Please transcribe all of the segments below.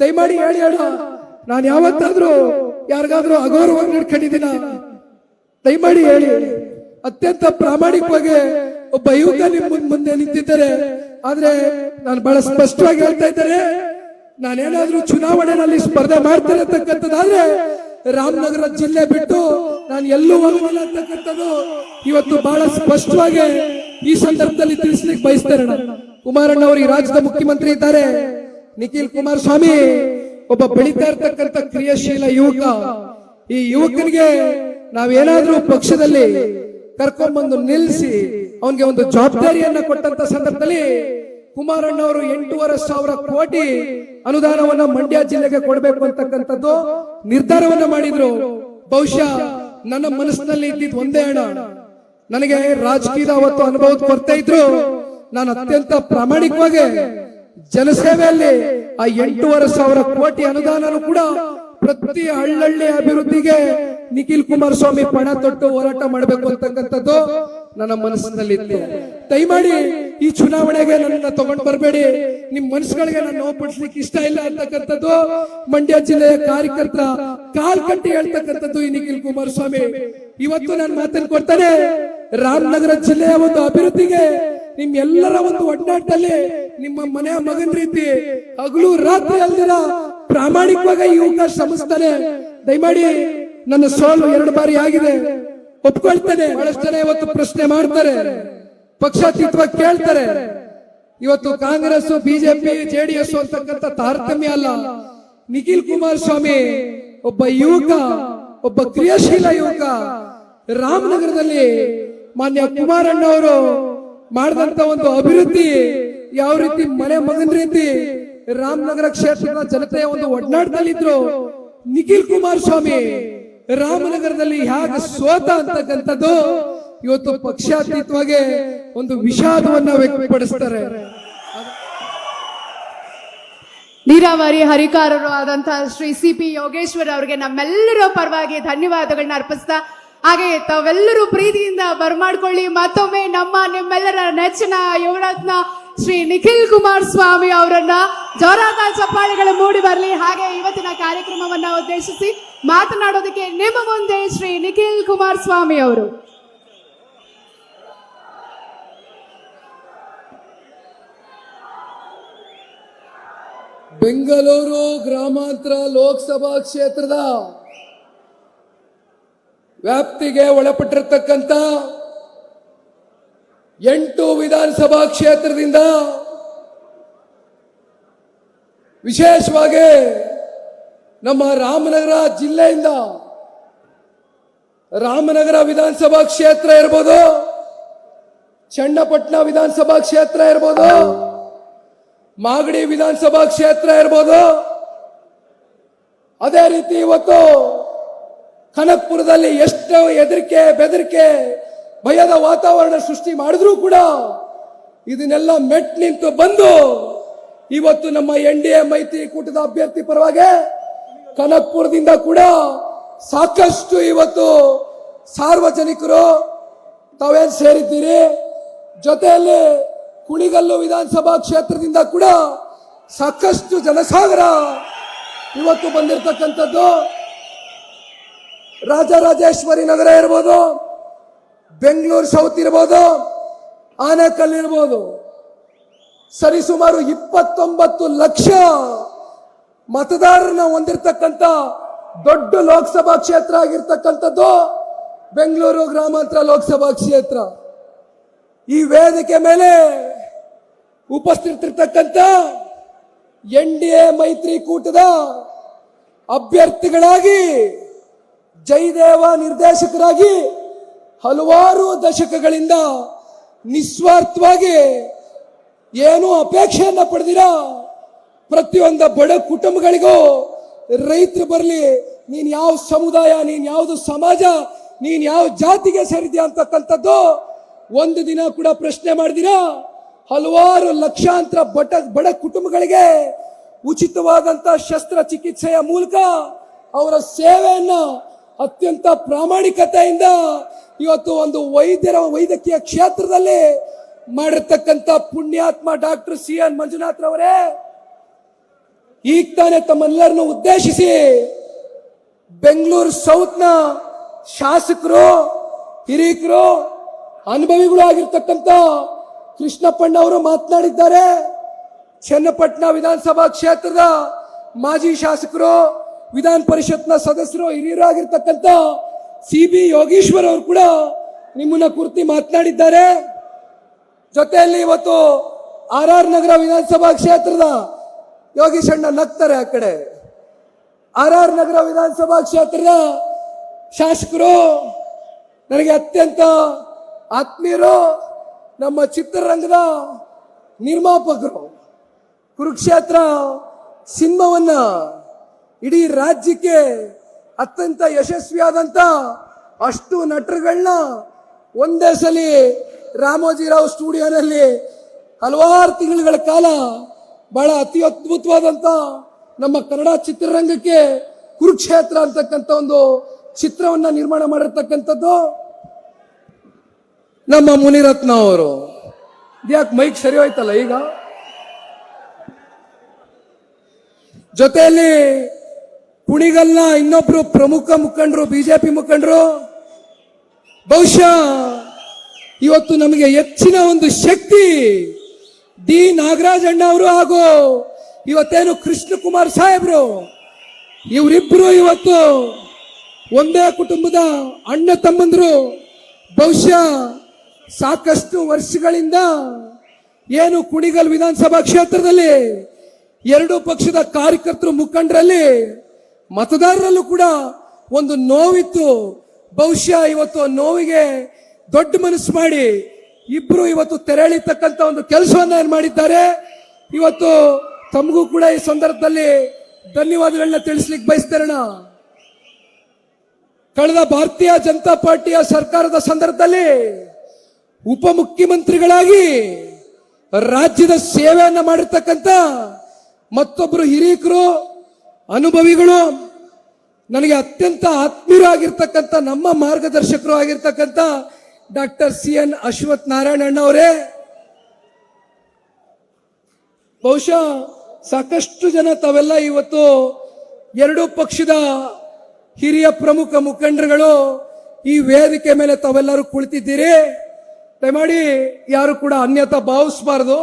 ದಯಮಾಡಿ ಹೇಳಿ ಅಣ್ಣ ನಾನು ಯಾವತ್ತಾದ್ರೂ ಯಾರಿಗಾದ್ರೂ ಅಗೌರವಾಗಿ ನಡ್ಕೊಂಡಿದ್ದೀನ? ದಯಮಾಡಿ ಹೇಳಿ. ಅತ್ಯಂತ ಪ್ರಾಮಾಣಿಕವಾಗಿ ಒಬ್ಬ ಯುವಕ ನಿಮ್ಮ ಮುಂದ್ ನಿಂತಿದ್ದಾರೆ. ಆದ್ರೆ ನಾನು ಬಹಳ ಸ್ಪಷ್ಟವಾಗಿ ಹೇಳ್ತಾ ಇದ್ದಾರೆ ನಾನೇನಾದ್ರೂ ಚುನಾವಣೆಯಲ್ಲಿ ಸ್ಪರ್ಧೆ ಮಾಡ್ತಾರೆ ಅಂತಕ್ಕಂಥದ್ದಾದ್ರೆ ರಾಮನಗರ ಜಿಲ್ಲೆ ಬಿಟ್ಟು ನಾನು ಎಲ್ಲೂ ಹೋಗಲ್ಲ ಅಂತಕ್ಕಂಥದ್ದು ಇವತ್ತು ಬಹಳ ಸ್ಪಷ್ಟವಾಗಿ ಈ ಸಂದರ್ಭದಲ್ಲಿ ತಿಳಿಸ್ಲಿಕ್ಕೆ ಬಯಸ್ತೇನೆ ಕುಮಾರಣ್ಣ ಅವರು ಈ ರಾಜ್ಯದ ಮುಖ್ಯಮಂತ್ರಿ ಇದ್ದಾರೆ. ನಿಖಿಲ್ ಕುಮಾರಸ್ವಾಮಿ ಒಬ್ಬ ಬೆಳೀತಾ ಇರ್ತಕ್ಕಂಥ ಕ್ರಿಯಾಶೀಲ ಯುವಕ. ಈ ಯುವಕನಿಗೆ ನಾವೇನಾದ್ರೂ ಪಕ್ಷದಲ್ಲಿ ಕರ್ಕೊಂಡ್ಬಂದು ನಿಲ್ಲಿಸಿ ಅವನಿಗೆ ಒಂದು ಜವಾಬ್ದಾರಿಯನ್ನ ಕೊಟ್ಟಂತ ಸಂದರ್ಭದಲ್ಲಿ ಕುಮಾರಣ್ಣ ಅವರು ಎಂಟೂವರೆ ಸಾವಿರ ಕೋಟಿ ಅನುದಾನವನ್ನ ಮಂಡ್ಯ ಜಿಲ್ಲೆಗೆ ಕೊಡಬೇಕು ಅಂತಕ್ಕಂಥದ್ದು ನಿರ್ಧಾರವನ್ನ ಮಾಡಿದ್ರು. ಬಹುಶಃ ನನ್ನ ಮನಸ್ಸಿನಲ್ಲಿ ಇದ್ದಿದ್ದು ಒಂದೇ ಹಣ. ನನಗೆ ರಾಜಕೀಯದ ಅವತ್ತು ಅನುಭವದ ಕೊರತೆ ಇದ್ರು. ನಾನು ಅತ್ಯಂತ ಪ್ರಾಮಾಣಿಕವಾಗಿ ಜನಸೇವೆಯಲ್ಲಿ ಆ ಎಂಟೂವರೆ ಸಾವಿರ ಕೋಟಿ ಅನುದಾನನು ಕೂಡ ಪ್ರತಿ ಹಳ್ಳಹಳ್ಳಿ ಅಭಿವೃದ್ಧಿಗೆ ನಿಖಿಲ್ ಕುಮಾರಸ್ವಾಮಿ ಪಣ ತೊಟ್ಟು ಹೋರಾಟ ಮಾಡಬೇಕು ಅಂತಕ್ಕಂಥದ್ದು ನನ್ನ ಮನಸ್ಸಿನಲ್ಲಿ ದಯಮಾಡಿ ಈ ಚುನಾವಣೆಗೆ ನನ್ನ ತಗೊಂಡ್ ಬರಬೇಡಿ. ನಿಮ್ ಮನಸ್ಸುಗಳಿಗೆ ನಾನು ನೋವು ಇಷ್ಟ ಇಲ್ಲ ಅಂತಕ್ಕಂಥದ್ದು ಮಂಡ್ಯ ಜಿಲ್ಲೆಯ ಕಾರ್ಯಕರ್ತ ಕಾಲ್ ಕಟ್ಟಿ ಹೇಳ್ತಕ್ಕಂಥದ್ದು ಈ ನಿಖಿಲ್ ಕುಮಾರಸ್ವಾಮಿ. ಇವತ್ತು ನಾನು ಮಾತನ್ನು ಕೊಡ್ತಾನೆ. ರಾಮನಗರ ಜಿಲ್ಲೆಯ ಒಂದು ಅಭಿವೃದ್ಧಿಗೆ ನಿಮ್ ಎಲ್ಲರ ಒಂದು ಒಟ್ಟಾಟಲ್ಲಿ ನಿಮ್ಮ ಮನೆಯ ಮಗನ ರೀತಿ ಹಗಲು ರಾತ್ರಿ ಅಲ್ದಿರ ಪ್ರಾಮಾಣಿಕವಾಗಿ ಯುವಕ ಶ್ರಮಿಸ್ತಾನೆ. ದಯಮಾಡಿ ನನ್ನ ಸೋಲು ಎರಡು ಬಾರಿ ಆಗಿದೆ. ಒಪ್ಕೊಳ್ತಾನೆ ಬಹಳಷ್ಟು ಇವತ್ತು ಪ್ರಶ್ನೆ ಮಾಡ್ತಾರೆ. ಪಕ್ಷಾತೀತವಾಗಿ ಕೇಳ್ತಾರೆ. ಇವತ್ತು ಕಾಂಗ್ರೆಸ್ ಬಿಜೆಪಿ ಜೆಡಿಎಸ್ ಅಂತಕ್ಕಂಥ ತಾರತಮ್ಯ ಅಲ್ಲ. ನಿಖಿಲ್ ಕುಮಾರಸ್ವಾಮಿ ಒಬ್ಬ ಯುವಕ, ಒಬ್ಬ ಕ್ರಿಯಾಶೀಲ ಯುವಕ ರಾಮನಗರದಲ್ಲಿ ಮಾನ್ಯ ಕುಮಾರಣ್ಣ ಅವರು ಮಾಡಿದಂತ ಒಂದು ಅಭಿವೃದ್ಧಿ ಯಾವ ರೀತಿ ಮನೆ ಮಗನ ರೀತಿ ರಾಮನಗರ ಕ್ಷೇತ್ರದ ಜನತೆಯ ಒಂದು ಒಡನಾಟದಲ್ಲಿದ್ರು ನಿಖಿಲ್ ಕುಮಾರಸ್ವಾಮಿ ರಾಮನಗರದಲ್ಲಿ ಹೇಗೆ ಸೋತ ಅಂತಕ್ಕಂಥದ್ದು ಇವತ್ತು ಪಕ್ಷಾತೀತವಾಗಿ ಒಂದು ವಿಷಾದವನ್ನ ವ್ಯಕ್ತಪಡಿಸ್ತಾರೆ. ನೀರಾವರಿ ಹರಿಕಾರರು ಆದಂತಹ ಶ್ರೀ ಸಿ ಪಿ ಯೋಗೇಶ್ವರ್ ಅವರಿಗೆ ನಮ್ಮೆಲ್ಲರ ಪರವಾಗಿ ಧನ್ಯವಾದಗಳನ್ನ ಅರ್ಪಿಸ್ತಾ ಹಾಗೆ ತಾವೆಲ್ಲರೂ ಪ್ರೀತಿಯಿಂದ ಬರ್ಮಾಡ್ಕೊಳ್ಳಿ. ಮತ್ತೊಮ್ಮೆ ನಮ್ಮ ನಿಮ್ಮೆಲ್ಲರ ನೆಚ್ಚಿನ ಯುವರತ್ನ ಶ್ರೀ ನಿಖಿಲ್ ಕುಮಾರ್ ಸ್ವಾಮಿ ಅವರನ್ನ ಜೋರಾದ ಚಪ್ಪಾಳೆಗಳು ಮೂಡಿ ಬರಲಿ. ಹಾಗೆ ಇವತ್ತಿನ ಕಾರ್ಯಕ್ರಮವನ್ನ ಉದ್ದೇಶಿಸಿ ಮಾತನಾಡೋದಕ್ಕೆ ನಿಮ್ಮ ಮುಂದೆ ಶ್ರೀ ನಿಖಿಲ್ ಕುಮಾರ್ ಸ್ವಾಮಿ ಅವರು. ಬೆಂಗಳೂರು ಗ್ರಾಮಾಂತರ ಲೋಕಸಭಾ ಕ್ಷೇತ್ರದ ವ್ಯಾಪ್ತಿಗೆ ಒಳಪಟ್ಟಿರತಕ್ಕಂಥ ಎಂಟು ವಿಧಾನಸಭಾ ಕ್ಷೇತ್ರದಿಂದ ವಿಶೇಷವಾಗಿ ನಮ್ಮ ರಾಮನಗರ ಜಿಲ್ಲೆಯಿಂದ ರಾಮನಗರ ವಿಧಾನಸಭಾ ಕ್ಷೇತ್ರ ಇರ್ಬೋದು, ಚನ್ನಪಟ್ಟಣ ವಿಧಾನಸಭಾ ಕ್ಷೇತ್ರ ಇರ್ಬೋದು, ಮಾಗಡಿ ವಿಧಾನಸಭಾ ಕ್ಷೇತ್ರ ಇರ್ಬೋದು. ಅದೇ ರೀತಿ ಇವತ್ತು ಕನಕ್ಪುರದಲ್ಲಿ ಎಷ್ಟು ಹೆದರಿಕೆ ಬೆದರಿಕೆ, ಭಯದ ವಾತಾವರಣ ಸೃಷ್ಟಿ ಮಾಡಿದ್ರೂ ಕೂಡ ಇದನ್ನೆಲ್ಲ ಮೆಟ್ ನಿಂತು ಬಂದು ಇವತ್ತು ನಮ್ಮ ಎನ್ ಡಿ ಎ ಮೈತ್ರಿಕೂಟದ ಅಭ್ಯರ್ಥಿ ಪರವಾಗಿ ಕನಕ್ಪುರದಿಂದ ಕೂಡ ಸಾಕಷ್ಟು ಇವತ್ತು ಸಾರ್ವಜನಿಕರು ತಾವೇನ್ ಸೇರಿದ್ದೀರಿ? ಜೊತೆಯಲ್ಲಿ ಕುಣಿಗಲ್ಲು ವಿಧಾನಸಭಾ ಕ್ಷೇತ್ರದಿಂದ ಕೂಡ ಸಾಕಷ್ಟು ಜನಸಾಗರ ಇವತ್ತು ಬಂದಿರತಕ್ಕಂಥದ್ದು. ರಾಜರಾಜೇಶ್ವರಿ ನಗರ ಇರ್ಬೋದು, ಬೆಂಗಳೂರು ಸೌತ್ ಇರ್ಬೋದು, ಆನೇಕಲ್ ಇರ್ಬೋದು. ಸರಿಸುಮಾರು ಇಪ್ಪತ್ತೊಂಬತ್ತು ಲಕ್ಷ ಮತದಾರರನ್ನ ಹೊಂದಿರತಕ್ಕಂಥ ದೊಡ್ಡ ಲೋಕಸಭಾ ಕ್ಷೇತ್ರ ಆಗಿರ್ತಕ್ಕಂಥದ್ದು ಬೆಂಗಳೂರು ಗ್ರಾಮಾಂತರ ಲೋಕಸಭಾ ಕ್ಷೇತ್ರ. ಈ ವೇದಿಕೆ ಮೇಲೆ ಉಪಸ್ಥಿತಿರ್ತಕ್ಕಂಥ ಎನ್ ಡಿ ಎ ಮೈತ್ರಿಕೂಟದ ಅಭ್ಯರ್ಥಿಗಳಾಗಿ ಜಯದೇವ ನಿರ್ದೇಶಕರಾಗಿ ಹಲವಾರು ದಶಕಗಳಿಂದ ನಿಸ್ವಾರ್ಥವಾಗಿ ಏನೂ ಅಪೇಕ್ಷೆಯನ್ನ ಪಡೆದಿರ? ಪ್ರತಿಯೊಂದು ಬಡ ಕುಟುಂಬಗಳಿಗೂ ರೈತರು ಬರಲಿ, ನೀನ್ ಯಾವ ಸಮುದಾಯ, ನೀನ್ ಯಾವುದು ಸಮಾಜ, ನೀನ್ ಯಾವ ಜಾತಿಗೆ ಸೇರಿದ್ಯಾ ಅಂತಕ್ಕಂಥದ್ದು ಒಂದು ದಿನ ಕೂಡ ಪ್ರಶ್ನೆ ಮಾಡಿದಿರಾ? ಹಲವಾರು ಲಕ್ಷಾಂತರ ಬಡ ಬಡ ಕುಟುಂಬಗಳಿಗೆ ಉಚಿತವಾದಂತ ಶಸ್ತ್ರಚಿಕಿತ್ಸೆಯ ಮೂಲಕ ಅವರ ಸೇವೆಯನ್ನ ಅತ್ಯಂತ ಪ್ರಾಮಾಣಿಕತೆಯಿಂದ ಇವತ್ತು ಒಂದು ವೈದ್ಯರ ವೈದ್ಯಕೀಯ ಕ್ಷೇತ್ರದಲ್ಲಿ ಮಾಡಿರ್ತಕ್ಕಂಥ ಪುಣ್ಯಾತ್ಮ ಡಾಕ್ಟರ್ ಸಿ ಎನ್ ಮಂಜುನಾಥ್ ರವರೇ, ಈಗ ತಾನೇ ತಮ್ಮೆಲ್ಲರನ್ನು ಉದ್ದೇಶಿಸಿ ಬೆಂಗಳೂರು ಸೌತ್ನ ಶಾಸಕರು, ಹಿರೀಕರು, ಅನುಭವಿಗಳು ಆಗಿರ್ತಕ್ಕಂಥ ಕೃಷ್ಣಪ್ಪಣ್ಣ ಅವರು ಮಾತನಾಡಿದ್ದಾರೆ. ಚನ್ನಪಟ್ಟಣ ವಿಧಾನಸಭಾ ಕ್ಷೇತ್ರದ ಮಾಜಿ ಶಾಸಕರು ವಿಧಾನ ಪರಿಷತ್ನ ಸದಸ್ಯರು ಹಿರಿಯರು ಆಗಿರ್ತಕ್ಕಂಥ ಸಿ ಬಿ ಯೋಗೀಶ್ವರ್ ಅವರು ಕೂಡ ನಿಮ್ಮನ್ನ ಕುರಿತು ಮಾತನಾಡಿದ್ದಾರೆ. ಜೊತೆಯಲ್ಲಿ ಇವತ್ತು ಆರ್ ಆರ್ ನಗರ ವಿಧಾನಸಭಾ ಕ್ಷೇತ್ರದ ಯೋಗೀಶ್ ಅಣ್ಣ ನಗ್ತಾರೆ ಆ ಕಡೆ. ಆರ್ ಆರ್ ನಗರ ವಿಧಾನಸಭಾ ಕ್ಷೇತ್ರದ ಶಾಸಕರು, ನನಗೆ ಅತ್ಯಂತ ಆತ್ಮೀಯರು, ನಮ್ಮ ಚಿತ್ರರಂಗದ ನಿರ್ಮಾಪಕರು. ಕುರುಕ್ಷೇತ್ರ ಸಿನಿಮಾವನ್ನ ಇಡೀ ರಾಜ್ಯಕ್ಕೆ ಅತ್ಯಂತ ಯಶಸ್ವಿಯಾದಂತ ಅಷ್ಟು ನಟರುಗಳನ್ನ ಒಂದೇ ಸಲ ರಾಮೋಜಿರಾವ್ ಸ್ಟುಡಿಯೋನಲ್ಲಿ ಹಲವಾರು ತಿಂಗಳುಗಳ ಕಾಲ ಬಹಳ ಅತಿ ಅದ್ಭುತವಾದಂತ ನಮ್ಮ ಕನ್ನಡ ಚಿತ್ರರಂಗಕ್ಕೆ ಕುರುಕ್ಷೇತ್ರ ಅಂತಕ್ಕಂಥ ಒಂದು ಚಿತ್ರವನ್ನ ನಿರ್ಮಾಣ ಮಾಡಿರ್ತಕ್ಕಂಥದ್ದು ನಮ್ಮ ಮುನಿರತ್ನ ಅವರು. ಯಾಕೆ ಮೈಕ್ ಸರಿ ಹೋಯ್ತಲ್ಲ ಈಗ? ಜೊತೆಯಲ್ಲಿ ಕುಣಿಗಲ್ನ ಇನ್ನೊಬ್ರು ಪ್ರಮುಖ ಮುಖಂಡರು, ಬಿಜೆಪಿ ಮುಖಂಡರು. ಬಹುಶಃ ಇವತ್ತು ನಮಗೆ ಹೆಚ್ಚಿನ ಒಂದು ಶಕ್ತಿ ಡಿ ನಾಗರಾಜ್ ಅಣ್ಣ ಅವರು ಹಾಗೂ ಇವತ್ತೇನು ಕೃಷ್ಣ ಕುಮಾರ್ ಸಾಹೇಬ್ರು. ಇವರಿಬ್ರು ಇವತ್ತು ಒಂದೇ ಕುಟುಂಬದ ಅಣ್ಣ ತಮ್ಮಂದ್ರು. ಬಹುಶಃ ಸಾಕಷ್ಟು ವರ್ಷಗಳಿಂದ ಏನು ಕುಣಿಗಲ್ ವಿಧಾನಸಭಾ ಕ್ಷೇತ್ರದಲ್ಲಿ ಎರಡು ಪಕ್ಷದ ಕಾರ್ಯಕರ್ತರು ಮುಖಂಡರಲ್ಲಿ ಮತದಾರರಲ್ಲೂ ಕೂಡ ಒಂದು ನೋವಿತ್ತು. ಬಹುಶಃ ಇವತ್ತು ನೋವಿಗೆ ದೊಡ್ಡ ಮನಸ್ಸು ಮಾಡಿ ಇಬ್ರು ಇವತ್ತು ತೆರಳಿತಕ್ಕಂಥ ಒಂದು ಕೆಲಸವನ್ನ ಏನ್ ಮಾಡಿದ್ದಾರೆ. ಇವತ್ತು ತಮಗೂ ಕೂಡ ಈ ಸಂದರ್ಭದಲ್ಲಿ ಧನ್ಯವಾದಗಳನ್ನ ತಿಳಿಸ್ಲಿಕ್ಕೆ ಬಯಸ್ತಾರಣ ಕಳೆದ ಭಾರತೀಯ ಜನತಾ ಪಾರ್ಟಿಯ ಸರ್ಕಾರದ ಸಂದರ್ಭದಲ್ಲಿ ಉಪಮುಖ್ಯಮಂತ್ರಿಗಳಾಗಿ ರಾಜ್ಯದ ಸೇವೆಯನ್ನ ಮಾಡಿರ್ತಕ್ಕಂಥ ಮತ್ತೊಬ್ಬರು ಹಿರೀಕರು ಅನುಭವಿಗಳು ನನಗೆ ಅತ್ಯಂತ ಆತ್ಮೀಯರಾಗಿರ್ತಕ್ಕಂಥ, ನಮ್ಮ ಮಾರ್ಗದರ್ಶಕರು ಆಗಿರ್ತಕ್ಕಂಥ doctor C N Ashwath Narayana ಅವರೇ, ಬಹುಶಃ ಸಾಕಷ್ಟು ಜನ ತಾವೆಲ್ಲ ಇವತ್ತು ಎರಡೂ ಪಕ್ಷದ ಹಿರಿಯ ಪ್ರಮುಖ ಮುಖಂಡರುಗಳು ಈ ವೇದಿಕೆ ಮೇಲೆ ತಾವೆಲ್ಲರೂ ಕುಳಿತಿದ್ದೀರಿ. ದಯಮಾಡಿ ಯಾರು ಕೂಡ ಅನ್ಯತಾ ಭಾವಿಸಬಾರದು.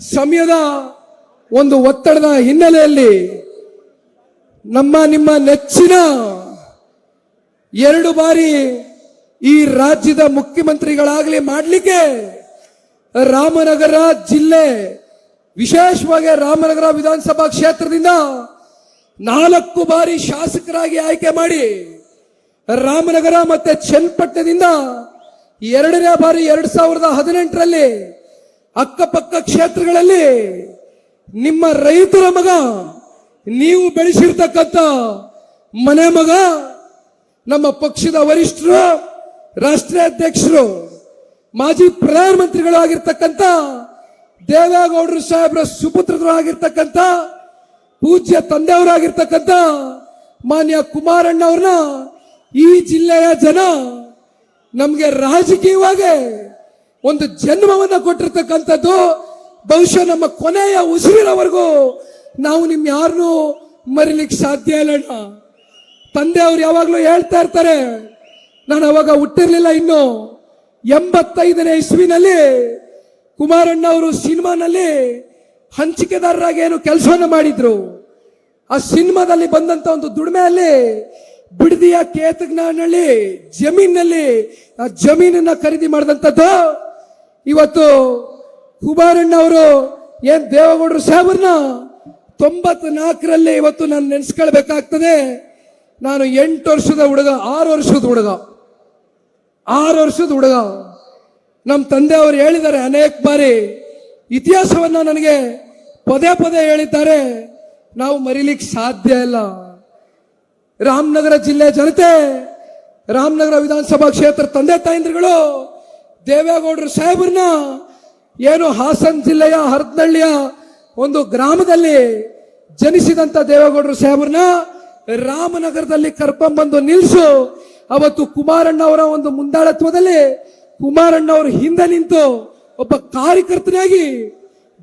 ಸಮಯದ ಒಂದು ಒತ್ತಡದ ಹಿನ್ನೆಲೆಯಲ್ಲಿ ನಮ್ಮ, ನಿಮ್ಮ ನೆಚ್ಚಿನ ಎರಡು ಬಾರಿ ಈ ರಾಜ್ಯದ ಮುಖ್ಯಮಂತ್ರಿಗಳಾಗಲಿ ಮಾಡಲಿಕ್ಕೆ ರಾಮನಗರ ಜಿಲ್ಲೆ, ವಿಶೇಷವಾಗಿ ರಾಮನಗರ ವಿಧಾನಸಭಾ ಕ್ಷೇತ್ರದಿಂದ ನಾಲ್ಕು ಬಾರಿ ಶಾಸಕರಾಗಿ ಆಯ್ಕೆ ಮಾಡಿ ರಾಮನಗರ ಮತ್ತೆ ಚನ್ನಪಟ್ಟಣದಿಂದ ಎರಡನೇ ಬಾರಿ ಎರಡ್ ಸಾವಿರದ ಹದಿನೆಂಟರಲ್ಲಿ ಅಕ್ಕಪಕ್ಕ ಕ್ಷೇತ್ರಗಳಲ್ಲಿ ನಿಮ್ಮ ರೈತರ ಮಗ ನೀವು ಬೆಳೆಸಿರ್ತಕ್ಕಂಥ ಮನೆ ಮಗ, ನಮ್ಮ ಪಕ್ಷದ ವರಿಷ್ಠರು, ರಾಷ್ಟ್ರೀಯ ಅಧ್ಯಕ್ಷರು, ಮಾಜಿ ಪ್ರಧಾನಮಂತ್ರಿಗಳು ಆಗಿರ್ತಕ್ಕಂಥ ದೇವೇಗೌಡರು ಸಾಹೇಬ್ರ ಸುಪುತ್ರರು ಆಗಿರ್ತಕ್ಕಂಥ ಪೂಜ್ಯ ತಂದೆಯವರಾಗಿರ್ತಕ್ಕಂಥ ಮಾನ್ಯ ಕುಮಾರಣ್ಣ ಅವ್ರನ್ನ ಈ ಜಿಲ್ಲೆಯ ಜನ ನಮಗೆ ರಾಜಕೀಯವಾಗಿ ಒಂದು ಜನ್ಮವನ್ನ ಕೊಟ್ಟಿರ್ತಕ್ಕಂಥದ್ದು, ಬಹುಶಃ ನಮ್ಮ ಕೊನೆಯ ಉಸಿರಿನವರೆಗೂ ನಾವು ನಿಮ್ ಯಾರನ್ನೂ ಮರಿಲಿಕ್ಕೆ ಸಾಧ್ಯ ಇಲ್ಲ. ತಂದೆ ಅವ್ರು ಯಾವಾಗಲೂ ಹೇಳ್ತಾ ಇರ್ತಾರೆ, ನಾನು ಅವಾಗ ಹುಟ್ಟಿರ್ಲಿಲ್ಲ ಇನ್ನು ಎಂಬತ್ತೈದನೇ ಇಸ್ವಿನಲ್ಲಿ ಕುಮಾರಣ್ಣ ಅವರು ಸಿನಿಮಾನಲ್ಲಿ ಹಂಚಿಕೆದಾರರಾಗಿ ಏನು ಕೆಲಸವನ್ನು ಮಾಡಿದ್ರು ಆ ಸಿನಿಮಾದಲ್ಲಿ ಬಂದಂತ ಒಂದು ದುಡಿಮೆಯಲ್ಲಿ ಬಿಡದಿಯ ಕೇತಗ್ನಲ್ಲಿ ಜಮೀನಲ್ಲಿ ಆ ಜಮೀನನ್ನ ಖರೀದಿ ಮಾಡಿದಂಥದ್ದು ಇವತ್ತು ಕುಮಾರಣ್ಣ ಅವರು, ಏನ್ ದೇವೇಗೌಡರು ಸಾಹೇಬ್ರನ್ನ ತೊಂಬತ್ ನಾಲ್ಕರಲ್ಲೇ ಇವತ್ತು ನಾನು ನೆನೆಸ್ಕೊಳ್ಬೇಕಾಗ್ತದೆ. ನಾನು ಎಂಟು ವರ್ಷದ ಹುಡುಗ, ಆರು ವರ್ಷದ ಹುಡುಗ. ಆರು ವರ್ಷದ ಹುಡುಗ. ನಮ್ಮ ತಂದೆ ಅವರು ಹೇಳಿದ್ದಾರೆ ಅನೇಕ ಬಾರಿ, ಇತಿಹಾಸವನ್ನ ನನಗೆ ಪದೇ ಪದೇ ಹೇಳಿದ್ದಾರೆ. ನಾವು ಮರಿಲಿಕ್ಕೆ ಸಾಧ್ಯ ಇಲ್ಲ. ರಾಮನಗರ ಜಿಲ್ಲೆ ಜನತೆ, ರಾಮನಗರ ವಿಧಾನಸಭಾ ಕ್ಷೇತ್ರ ತಂದೆ ತಾಯಂದ್ರುಗಳು, ದೇವೇಗೌಡರು ಸಾಹೇಬ್ರನ್ನ, ಏನು ಹಾಸನ ಜಿಲ್ಲೆಯ ಹರದನಹಳ್ಳಿಯ ಒಂದು ಗ್ರಾಮದಲ್ಲಿ ಜನಿಸಿದಂತ ದೇವೇಗೌಡರು ಸಾಹೇಬ್ರನ್ನ ರಾಮನಗರದಲ್ಲಿ ಕರ್ಕೊಂಡ್ಬಂದು ನಿಲ್ಸು. ಅವತ್ತು ಕುಮಾರಣ್ಣ ಅವರ ಒಂದು ಮುಂದಾಳತ್ವದಲ್ಲಿ ಕುಮಾರಣ್ಣ ಅವರು ಹಿಂದೆ ನಿಂತು ಒಬ್ಬ ಕಾರ್ಯಕರ್ತನಾಗಿ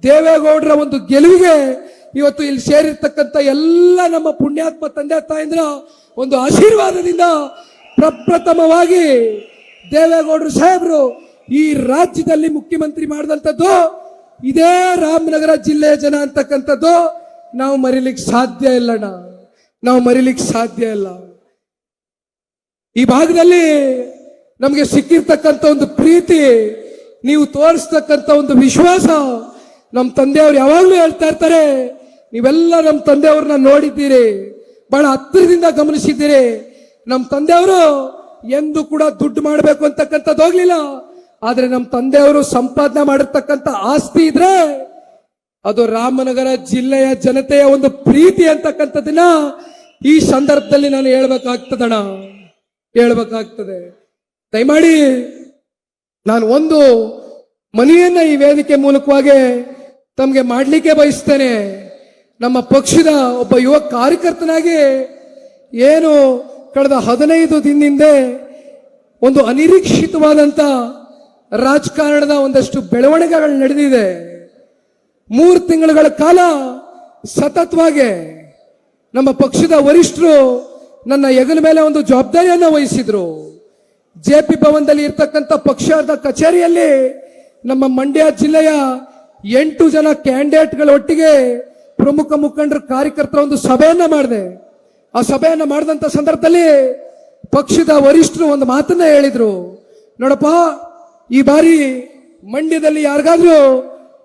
ದೇವೇಗೌಡರ ಒಂದು ಗೆಲುವಿಗೆ ಇವತ್ತು ಇಲ್ಲಿ ಸೇರಿರ್ತಕ್ಕಂಥ ಎಲ್ಲ ನಮ್ಮ ಪುಣ್ಯಾತ್ಮ ತಂದೆ ತಾಯಂದ್ರ ಒಂದು ಆಶೀರ್ವಾದದಿಂದ ಪ್ರಪ್ರಥಮವಾಗಿ ದೇವೇಗೌಡರು ಸಾಹೇಬರು ಈ ರಾಜ್ಯದಲ್ಲಿ ಮುಖ್ಯಮಂತ್ರಿ ಮಾಡಿದಂಥದ್ದು ಇದೇ ರಾಮನಗರ ಜಿಲ್ಲೆಯ ಜನ ಅಂತಕ್ಕಂಥದ್ದು, ನಾವು ಮರಿಲಿಕ್ಕೆ ಸಾಧ್ಯ ಇಲ್ಲಣ್ಣ ನಾವು ಮರಿಲಿಕ್ಕೆ ಸಾಧ್ಯ ಇಲ್ಲ. ಈ ಭಾಗದಲ್ಲಿ ನಮಗೆ ಸಿಕ್ಕಿರ್ತಕ್ಕಂಥ ಒಂದು ಪ್ರೀತಿ, ನೀವು ತೋರಿಸ್ತಕ್ಕಂಥ ಒಂದು ವಿಶ್ವಾಸ ನಮ್ಮ ತಂದೆಯವರು ಯಾವಾಗಲೂ ಹೇಳ್ತಾ ಇರ್ತಾರೆ, ನೀವೆಲ್ಲ ನಮ್ಮ ತಂದೆಯವ್ರನ್ನ ನೋಡಿದ್ದೀರಿ, ಬಹಳ ಹತ್ತಿರದಿಂದ ಗಮನಿಸಿದ್ದೀರಿ. ನಮ್ಮ ತಂದೆಯವರು ಎಂದು ಕೂಡ ದುಡ್ಡು ಮಾಡಬೇಕು ಅಂತಕ್ಕಂಥದ್ದು ಹೋಗ್ಲಿಲ್ಲ. ಆದ್ರೆ ನಮ್ಮ ತಂದೆಯವರು ಸಂಪಾದನೆ ಮಾಡಿರ್ತಕ್ಕಂಥ ಆಸ್ತಿ ಇದ್ರೆ ಅದು ರಾಮನಗರ ಜಿಲ್ಲೆಯ ಜನತೆಯ ಒಂದು ಪ್ರೀತಿ ಅಂತಕ್ಕಂಥದ್ದನ್ನ ಈ ಸಂದರ್ಭದಲ್ಲಿ ನಾನು ಹೇಳ್ಬೇಕಾಗ್ತದಣ ಹೇಳ್ಬೇಕಾಗ್ತದೆ. ದಯಮಾಡಿ ನಾನು ಒಂದು ಮನೆಯನ್ನ ಈ ವೇದಿಕೆ ಮೂಲಕವಾಗಿ ತಮಗೆ ಮಾಡಲಿಕ್ಕೆ ಬಯಸ್ತೇನೆ. ನಮ್ಮ ಪಕ್ಷದ ಒಬ್ಬ ಯುವ ಕಾರ್ಯಕರ್ತನಾಗಿ ಏನು ಕಳೆದ ಹದಿನೈದು ದಿನದಿಂದೆ ಒಂದು ಅನಿರೀಕ್ಷಿತವಾದಂತ ರಾಜಕಾರಣದ ಒಂದಷ್ಟು ಬೆಳವಣಿಗೆಗಳು ನಡೆದಿದೆ. ಮೂರು ತಿಂಗಳುಗಳ ಕಾಲ ಸತತವಾಗಿ ನಮ್ಮ ಪಕ್ಷದ ವರಿಷ್ಠರು ನನ್ನ ಹೆಗಲ ಮೇಲೆ ಒಂದು ಜವಾಬ್ದಾರಿಯನ್ನು ವಹಿಸಿದ್ರು. ಜೆ ಪಿ ಭವನದಲ್ಲಿ ಇರ್ತಕ್ಕಂಥ ಪಕ್ಷದ ಕಚೇರಿಯಲ್ಲಿ ನಮ್ಮ ಮಂಡ್ಯ ಜಿಲ್ಲೆಯ ಎಂಟು ಜನ ಕ್ಯಾಂಡಿಡೇಟ್ಗಳ ಒಟ್ಟಿಗೆ ಪ್ರಮುಖ ಮುಖಂಡರ ಕಾರ್ಯಕರ್ತರ ಒಂದು ಸಭೆಯನ್ನ ಮಾಡಿದೆ. ಆ ಸಭೆಯನ್ನ ಮಾಡಿದಂತ ಸಂದರ್ಭದಲ್ಲಿ ಪಕ್ಷದ ವರಿಷ್ಠರು ಒಂದು ಮಾತನ್ನ ಹೇಳಿದ್ರು. ನೋಡಪ್ಪ ಈ ಬಾರಿ ಮಂಡ್ಯದಲ್ಲಿ ಯಾರಿಗಾದ್ರೂ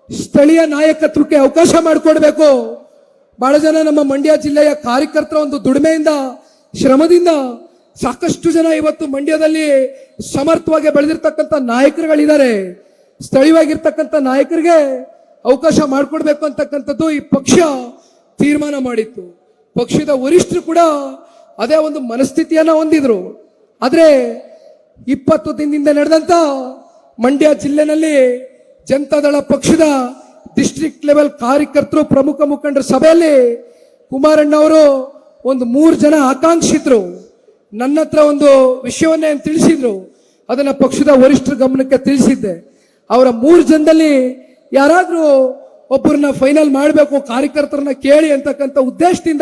ಸ್ಥಳೀಯ ನಾಯಕತ್ವಕ್ಕೆ ಅವಕಾಶ ಮಾಡಿಕೊಡ್ಬೇಕು. ಬಹಳ ಜನ ನಮ್ಮ ಮಂಡ್ಯ ಜಿಲ್ಲೆಯ ಕಾರ್ಯಕರ್ತರ ಒಂದು ದುಡಿಮೆಯಿಂದ, ಶ್ರಮದಿಂದ ಸಾಕಷ್ಟು ಜನ ಇವತ್ತು ಮಂಡ್ಯದಲ್ಲಿ ಸಮರ್ಥವಾಗಿ ಬೆಳೆದಿರ್ತಕ್ಕಂಥ ನಾಯಕರುಗಳಿದ್ದಾರೆ. ಸ್ಥಳೀಯವಾಗಿರ್ತಕ್ಕಂಥ ನಾಯಕರಿಗೆ ಅವಕಾಶ ಮಾಡಿಕೊಡ್ಬೇಕು ಅಂತಕ್ಕಂಥದ್ದು ಈ ಪಕ್ಷ ತೀರ್ಮಾನ ಮಾಡಿತ್ತು. ಪಕ್ಷದ ವರಿಷ್ಠರು ಕೂಡ ಅದೇ ಒಂದು ಮನಸ್ಥಿತಿಯನ್ನ ಹೊಂದಿದ್ರು. ಆದ್ರೆ ಇಪ್ಪತ್ತು ದಿನದಿಂದ ನಡೆದಂತ ಮಂಡ್ಯ ಜಿಲ್ಲೆನಲ್ಲಿ ಜನತಾದಳ ಪಕ್ಷದ ಡಿಸ್ಟ್ರಿಕ್ಟ್ ಲೆವೆಲ್ ಕಾರ್ಯಕರ್ತರು, ಪ್ರಮುಖ ಮುಖಂಡರ ಸಭೆಯಲ್ಲಿ ಕುಮಾರಣ್ಣ ಅವರು ಒಂದು ಮೂರು ಜನ ಆಕಾಂಕ್ಷಿತರು. ನನ್ನ ಹತ್ರ ಒಂದು ವಿಷಯವನ್ನೇ ತಿಳಿಸಿದ್ರು. ಅದನ್ನ ಪಕ್ಷದ ವರಿಷ್ಠರ ಗಮನಕ್ಕೆ ತಿಳಿಸಿದ್ದೆ. ಅವರ ಮೂರು ಜನದಲ್ಲಿ ಯಾರಾದರೂ ಒಬ್ಬರನ್ನ ಫೈನಲ್ ಮಾಡಬೇಕು, ಕಾರ್ಯಕರ್ತರನ್ನ ಕೇಳಿ ಅಂತಕ್ಕಂಥ ಉದ್ದೇಶದಿಂದ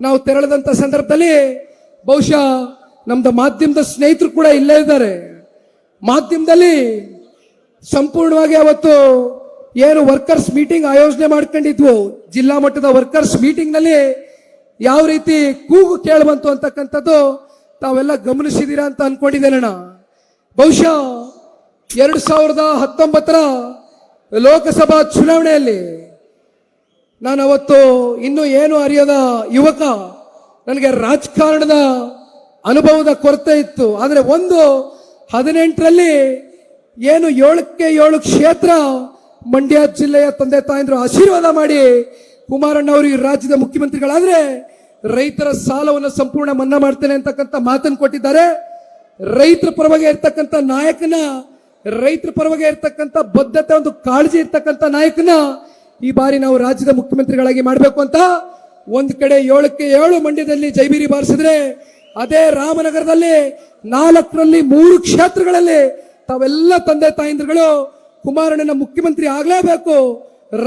ನಾವು ತೆರಳದಂಥ ಸಂದರ್ಭದಲ್ಲಿ ಬಹುಶಃ ನಮ್ದು ಮಾಧ್ಯಮದ ಸ್ನೇಹಿತರು ಕೂಡ ಇಲ್ಲೇ ಇದ್ದಾರೆ. ಮಾಧ್ಯಮದಲ್ಲಿ ಸಂಪೂರ್ಣವಾಗಿ ಅವತ್ತು ಏನು ವರ್ಕರ್ಸ್ ಮೀಟಿಂಗ್ ಆಯೋಜನೆ ಮಾಡ್ಕೊಂಡಿದ್ವು. ಜಿಲ್ಲಾ ಮಟ್ಟದ ವರ್ಕರ್ಸ್ ಮೀಟಿಂಗ್ನಲ್ಲಿ ಯಾವ ರೀತಿ ಕೂಗು ಕೇಳಬಂತು ಅಂತಕ್ಕಂಥದ್ದು ತಾವೆಲ್ಲ ಗಮನಿಸಿದ್ದೀರಾ ಅಂತ ಅನ್ಕೊಂಡಿದ್ದೇನಣ್ಣ ಬಹುಶಃ ಎರಡು ಸಾವಿರದ ಹತ್ತೊಂಬತ್ತರ ಲೋಕಸಭಾ ಚುನಾವಣೆಯಲ್ಲಿ ನಾನು ಅವತ್ತು ಇನ್ನೂ ಏನು ಅರಿಯದ ಯುವಕ ನನಗೆ ರಾಜಕಾರಣದ ಅನುಭವದ ಕೊರತೆ ಇತ್ತು. ಆದರೆ ಒಂದು ಹದಿನೆಂಟರಲ್ಲಿ ಏನು ಏಳಕ್ಕೆ ಏಳು ಕ್ಷೇತ್ರ ಮಂಡ್ಯ ಜಿಲ್ಲೆಯ ತಂದೆ ತಾಯಂದರು ಆಶೀರ್ವಾದ ಮಾಡಿ ಕುಮಾರಣ್ಣ ಅವರು ಈ ರಾಜ್ಯದ ಮುಖ್ಯಮಂತ್ರಿಗಳಾದ್ರೆ ರೈತರ ಸಾಲವನ್ನು ಸಂಪೂರ್ಣ ಮನ್ನಾ ಮಾಡ್ತೇನೆ ಅಂತಕ್ಕಂಥ ಮಾತನ್ನು ಕೊಟ್ಟಿದ್ದಾರೆ. ರೈತರ ಪರವಾಗಿ ಇರ್ತಕ್ಕಂಥ ನಾಯಕನ, ರೈತರ ಪರವಾಗಿ ಇರ್ತಕ್ಕಂಥ ಬದ್ಧತೆ, ಒಂದು ಕಾಳಜಿ ಇರ್ತಕ್ಕಂಥ ನಾಯಕನ ಈ ಬಾರಿ ನಾವು ರಾಜ್ಯದ ಮುಖ್ಯಮಂತ್ರಿಗಳಾಗಿ ಮಾಡಬೇಕು ಅಂತ. ಒಂದ್ ಕಡೆ ಏಳಕ್ಕೆ ಏಳು ಮಂಡ್ಯದಲ್ಲಿ ಜೈಬೀರಿ ಬಾರಿಸಿದ್ರೆ ಅದೇ ರಾಮನಗರದಲ್ಲಿ ನಾಲ್ಕರಲ್ಲಿ ಮೂರು ಕ್ಷೇತ್ರಗಳಲ್ಲಿ ತಾವೆಲ್ಲ ತಂದೆ ತಾಯಂದ್ರುಗಳು, ಕುಮಾರಣ್ಣನ ಮುಖ್ಯಮಂತ್ರಿ ಆಗ್ಲೇಬೇಕು.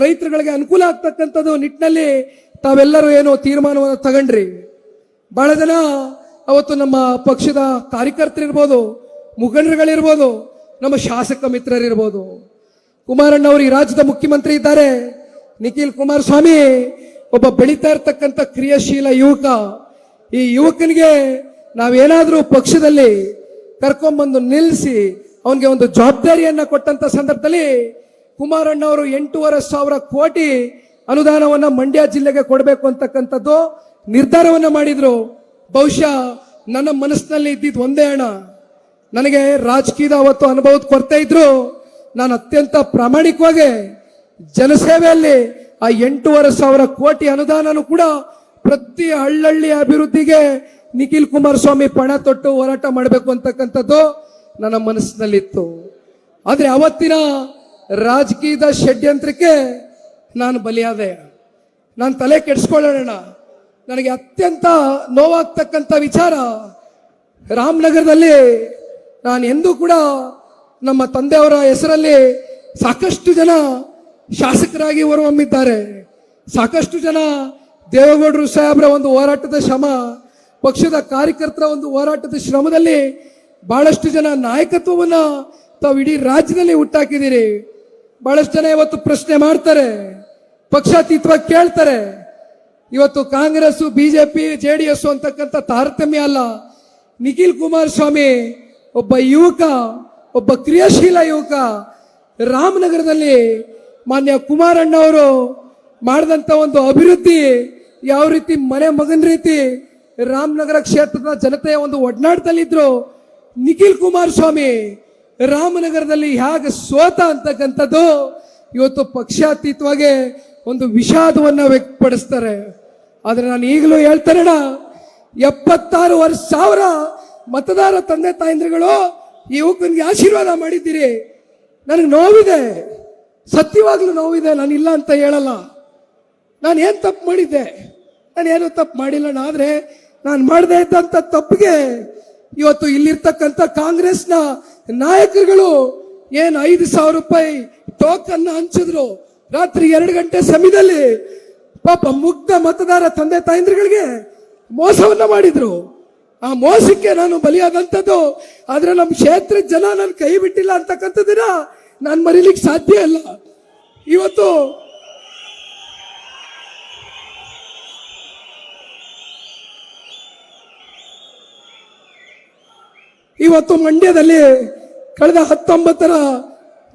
ರೈತರುಗಳಿಗೆ ಅನುಕೂಲ ಆಗ್ತಕ್ಕಂಥದ್ದು ನಿಟ್ಟಿನಲ್ಲಿ ತಾವೆಲ್ಲರೂ ಏನೋ ತೀರ್ಮಾನವನ್ನು ತಗೊಂಡ್ರಿ. ಬಹಳ ಜನ ಅವತ್ತು ನಮ್ಮ ಪಕ್ಷದ ಕಾರ್ಯಕರ್ತರಿರ್ಬೋದು, ಮುಖಂಡರುಗಳಿರ್ಬೋದು, ನಮ್ಮ ಶಾಸಕ ಮಿತ್ರರಿರ್ಬೋದು. ಕುಮಾರಣ್ಣ ಅವರು ಈ ರಾಜ್ಯದ ಮುಖ್ಯಮಂತ್ರಿ ಇದ್ದಾರೆ. ನಿಖಿಲ್ ಕುಮಾರಸ್ವಾಮಿ ಒಬ್ಬ ಬೆಳೀತಾ ಇರ್ತಕ್ಕಂಥ ಕ್ರಿಯಾಶೀಲ ಯುವಕ. ಈ ಯುವಕನಿಗೆ ನಾವೇನಾದ್ರೂ ಪಕ್ಷದಲ್ಲಿ ಕರ್ಕೊಂಡ್ಬಂದು ನಿಲ್ಲಿಸಿ ಅವನಿಗೆ ಒಂದು ಜವಾಬ್ದಾರಿಯನ್ನು ಕೊಟ್ಟಂತ ಸಂದರ್ಭದಲ್ಲಿ ಕುಮಾರಣ್ಣ ಅವರು ಎಂಟೂವರೆ ಸಾವಿರ ಕೋಟಿ ಅನುದಾನವನ್ನ ಮಂಡ್ಯ ಜಿಲ್ಲೆಗೆ ಕೊಡಬೇಕು ಅಂತಕ್ಕಂಥದ್ದು ನಿರ್ಧಾರವನ್ನ ಮಾಡಿದ್ರು. ಬಹುಶಃ ನನ್ನ ಮನಸ್ಸಿನಲ್ಲಿ ಇದ್ದಿದ್ದು ಒಂದೇ ಹಣ. ನನಗೆ ರಾಜಕೀಯದ ಅವತ್ತು ಅನುಭವದ ಕೊರತೆ ಇದ್ರು. ನಾನು ಅತ್ಯಂತ ಪ್ರಾಮಾಣಿಕವಾಗಿ ಜನಸೇವೆಯಲ್ಲಿ ಆ ಎಂಟೂವರೆ ಸಾವಿರ ಕೋಟಿ ಅನುದಾನನೂ ಕೂಡ ಪ್ರತಿ ಹಳ್ಳಹಳ್ಳಿ ಅಭಿವೃದ್ಧಿಗೆ ನಿಖಿಲ್ ಕುಮಾರಸ್ವಾಮಿ ಪಣ ತೊಟ್ಟು ಹೋರಾಟ ಮಾಡಬೇಕು ಅಂತಕ್ಕಂಥದ್ದು ನನ್ನ ಮನಸ್ಸಿನಲ್ಲಿತ್ತು. ಆದರೆ ಅವತ್ತಿನ ರಾಜಕೀಯದ ಷಡ್ಯಂತ್ರಕ್ಕೆ ನಾನು ಬಲಿಯಾದೆ. ನಾನು ತಲೆ ಕೆಡಿಸ್ಕೊಳ್ಳೋಣ. ನನಗೆ ಅತ್ಯಂತ ನೋವಾಗ್ತಕ್ಕಂಥ ವಿಚಾರ ರಾಮನಗರದಲ್ಲಿ ನಾನು ಎಂದೂ ಕೂಡ ನಮ್ಮ ತಂದೆಯವರ ಹೆಸರಲ್ಲಿ ಸಾಕಷ್ಟು ಜನ ಶಾಸಕರಾಗಿ ಹೊರಹೊಮ್ಮಿದ್ದಾರೆ. ಸಾಕಷ್ಟು ಜನ ದೇವೇಗೌಡರು ಸಾಹೇಬ್ರ ಒಂದು ಹೋರಾಟದ ಶ್ರಮ, ಪಕ್ಷದ ಕಾರ್ಯಕರ್ತರ ಒಂದು ಹೋರಾಟದ ಶ್ರಮದಲ್ಲಿ ಬಹಳಷ್ಟು ಜನ ನಾಯಕತ್ವವನ್ನ ತಾವು ಇಡೀ ರಾಜ್ಯದಲ್ಲಿ ಹುಟ್ಟಾಕಿದ್ದೀರಿ. ಬಹಳಷ್ಟು ಜನ ಇವತ್ತು ಪ್ರಶ್ನೆ ಮಾಡ್ತಾರೆ, ಪಕ್ಷಾತೀತವಾಗಿ ಕೇಳ್ತಾರೆ. ಇವತ್ತು Congress BJP J D S ಅಂತಕ್ಕಂಥ ತಾರತಮ್ಯ ಅಲ್ಲ. ನಿಖಿಲ್ ಕುಮಾರಸ್ವಾಮಿ ಒಬ್ಬ ಯುವಕ, ಒಬ್ಬ ಕ್ರಿಯಾಶೀಲ ಯುವಕ ರಾಮನಗರದಲ್ಲಿ ಮಾನ್ಯ ಕುಮಾರಣ್ಣ ಅವರು ಮಾಡಿದಂಥ ಒಂದು ಅಭಿವೃದ್ಧಿ ಯಾವ ರೀತಿ ಮನೆ ಮಗನ ರೀತಿ ರಾಮನಗರ ಕ್ಷೇತ್ರದ ಜನತೆಯ ಒಂದು ಒಡನಾಟದಲ್ಲಿದ್ರು ನಿಖಿಲ್ ಕುಮಾರಸ್ವಾಮಿ ರಾಮನಗರದಲ್ಲಿ ಹೇಗೆ ಸೋತ ಅಂತಕ್ಕಂಥದ್ದು ಇವತ್ತು ಪಕ್ಷಾತೀತವಾಗಿ ಒಂದು ವಿಷಾದವನ್ನು ವ್ಯಕ್ತಪಡಿಸ್ತಾರೆ. ಆದ್ರೆ ನಾನು ಈಗಲೂ ಹೇಳ್ತಾರಣ ಎಪ್ಪತ್ತಾರು ವರ್ಷ ಸಾವಿರ ಮತದಾರ ತಂದೆ ತಾಯಂದ್ರುಗಳು ಈ ಆಶೀರ್ವಾದ ಮಾಡಿದ್ದೀರಿ. ನನಗೆ ನೋವಿದೆ, ಸತ್ಯವಾಗ್ಲೂ ನೋವಿದೆ ನಾನು ಇಲ್ಲ ಅಂತ ಹೇಳಲ್ಲ. ನಾನು ಏನು ತಪ್ಪು ಮಾಡಿದ್ದೆ? ನಾನು ಏನು ತಪ್ಪು ಮಾಡಿಲ್ಲ, ಆದರೆ ನಾನು ಮಾಡಿದೆ ಇದ್ದಂಥ ತಪ್ಪಿಗೆ ಇವತ್ತು ಇಲ್ಲಿರ್ತಕ್ಕಂಥ ಕಾಂಗ್ರೆಸ್ನ ನಾಯಕರುಗಳು ಏನು ಐದು ಸಾವಿರ ರೂಪಾಯಿ ಟೋಕನ್ ಹಂಚಿದ್ರು. ರಾತ್ರಿ ಎರಡು ಗಂಟೆ ಸಮಯದಲ್ಲಿ ಪಾಪ ಮುಗ್ಧ ಮತದಾರ ತಂದೆ ತಾಯಂದ್ರಗಳಿಗೆ ಮೋಸವನ್ನ ಮಾಡಿದ್ರು. ಆ ಮೋಸಕ್ಕೆ ನಾನು ಬಲಿಯಾದಂಥದ್ದು, ಆದರೆ ನಮ್ಮ ಕ್ಷೇತ್ರದ ಜನ ನನ್ನ ಕೈ ಬಿಟ್ಟಿಲ್ಲ ಅಂತಕ್ಕಂಥದ್ದನ್ನ ನಾನು ಮರೀಲಿಕ್ಕೆ ಸಾಧ್ಯ ಇಲ್ಲ. ಇವತ್ತು ಇವತ್ತು ಮಂಡ್ಯದಲ್ಲಿ ಕಳೆದ ಹತ್ತೊಂಬತ್ತರ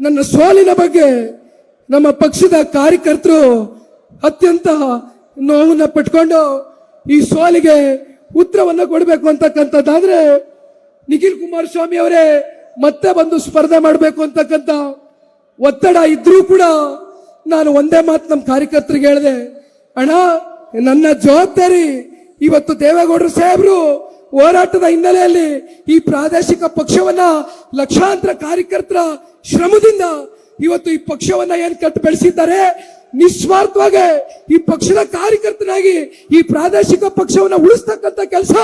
ನನ್ನ ಸೋಲಿನ ಬಗ್ಗೆ ನಮ್ಮ ಪಕ್ಷದ ಕಾರ್ಯಕರ್ತರು ಅತ್ಯಂತ ನೋವನ್ನ ಪಟ್ಕೊಂಡು ಈ ಸೋಲಿಗೆ ಉತ್ತರವನ್ನ ಕೊಡಬೇಕು ಅಂತಕ್ಕಂಥದ್ದಾದ್ರೆ ನಿಖಿಲ್ ಕುಮಾರಸ್ವಾಮಿ ಅವರೇ ಮತ್ತೆ ಬಂದು ಸ್ಪರ್ಧೆ ಮಾಡಬೇಕು ಅಂತಕ್ಕಂಥ ಒತ್ತಡ ಇದ್ರೂ ಕೂಡ ನಾನು ಒಂದೇ ಮಾತು ನಮ್ಮ ಕಾರ್ಯಕರ್ತರಿಗೆ ಹೇಳಿದೆ. ಅಣ್ಣ, ನನ್ನ ಜವಾಬ್ದಾರಿ ಇವತ್ತು ದೇವೇಗೌಡರು ಸಾಹೇಬರು ಹೋರಾಟದ ಹಿನ್ನೆಲೆಯಲ್ಲಿ ಈ ಪ್ರಾದೇಶಿಕ ಪಕ್ಷವನ್ನ ಲಕ್ಷಾಂತರ ಕಾರ್ಯಕರ್ತರ ಶ್ರಮದಿಂದ ಇವತ್ತು ಈ ಪಕ್ಷವನ್ನ ಏನ್ ಕಟ್ಟು ಬೆಳೆಸಿದ್ದಾರೆ, ನಿಸ್ವಾರ್ಥವಾಗಿ ಈ ಪಕ್ಷದ ಕಾರ್ಯಕರ್ತನಾಗಿ ಈ ಪ್ರಾದೇಶಿಕ ಪಕ್ಷವನ್ನ ಉಳಿಸ್ತಕ್ಕಂಥ ಕೆಲಸ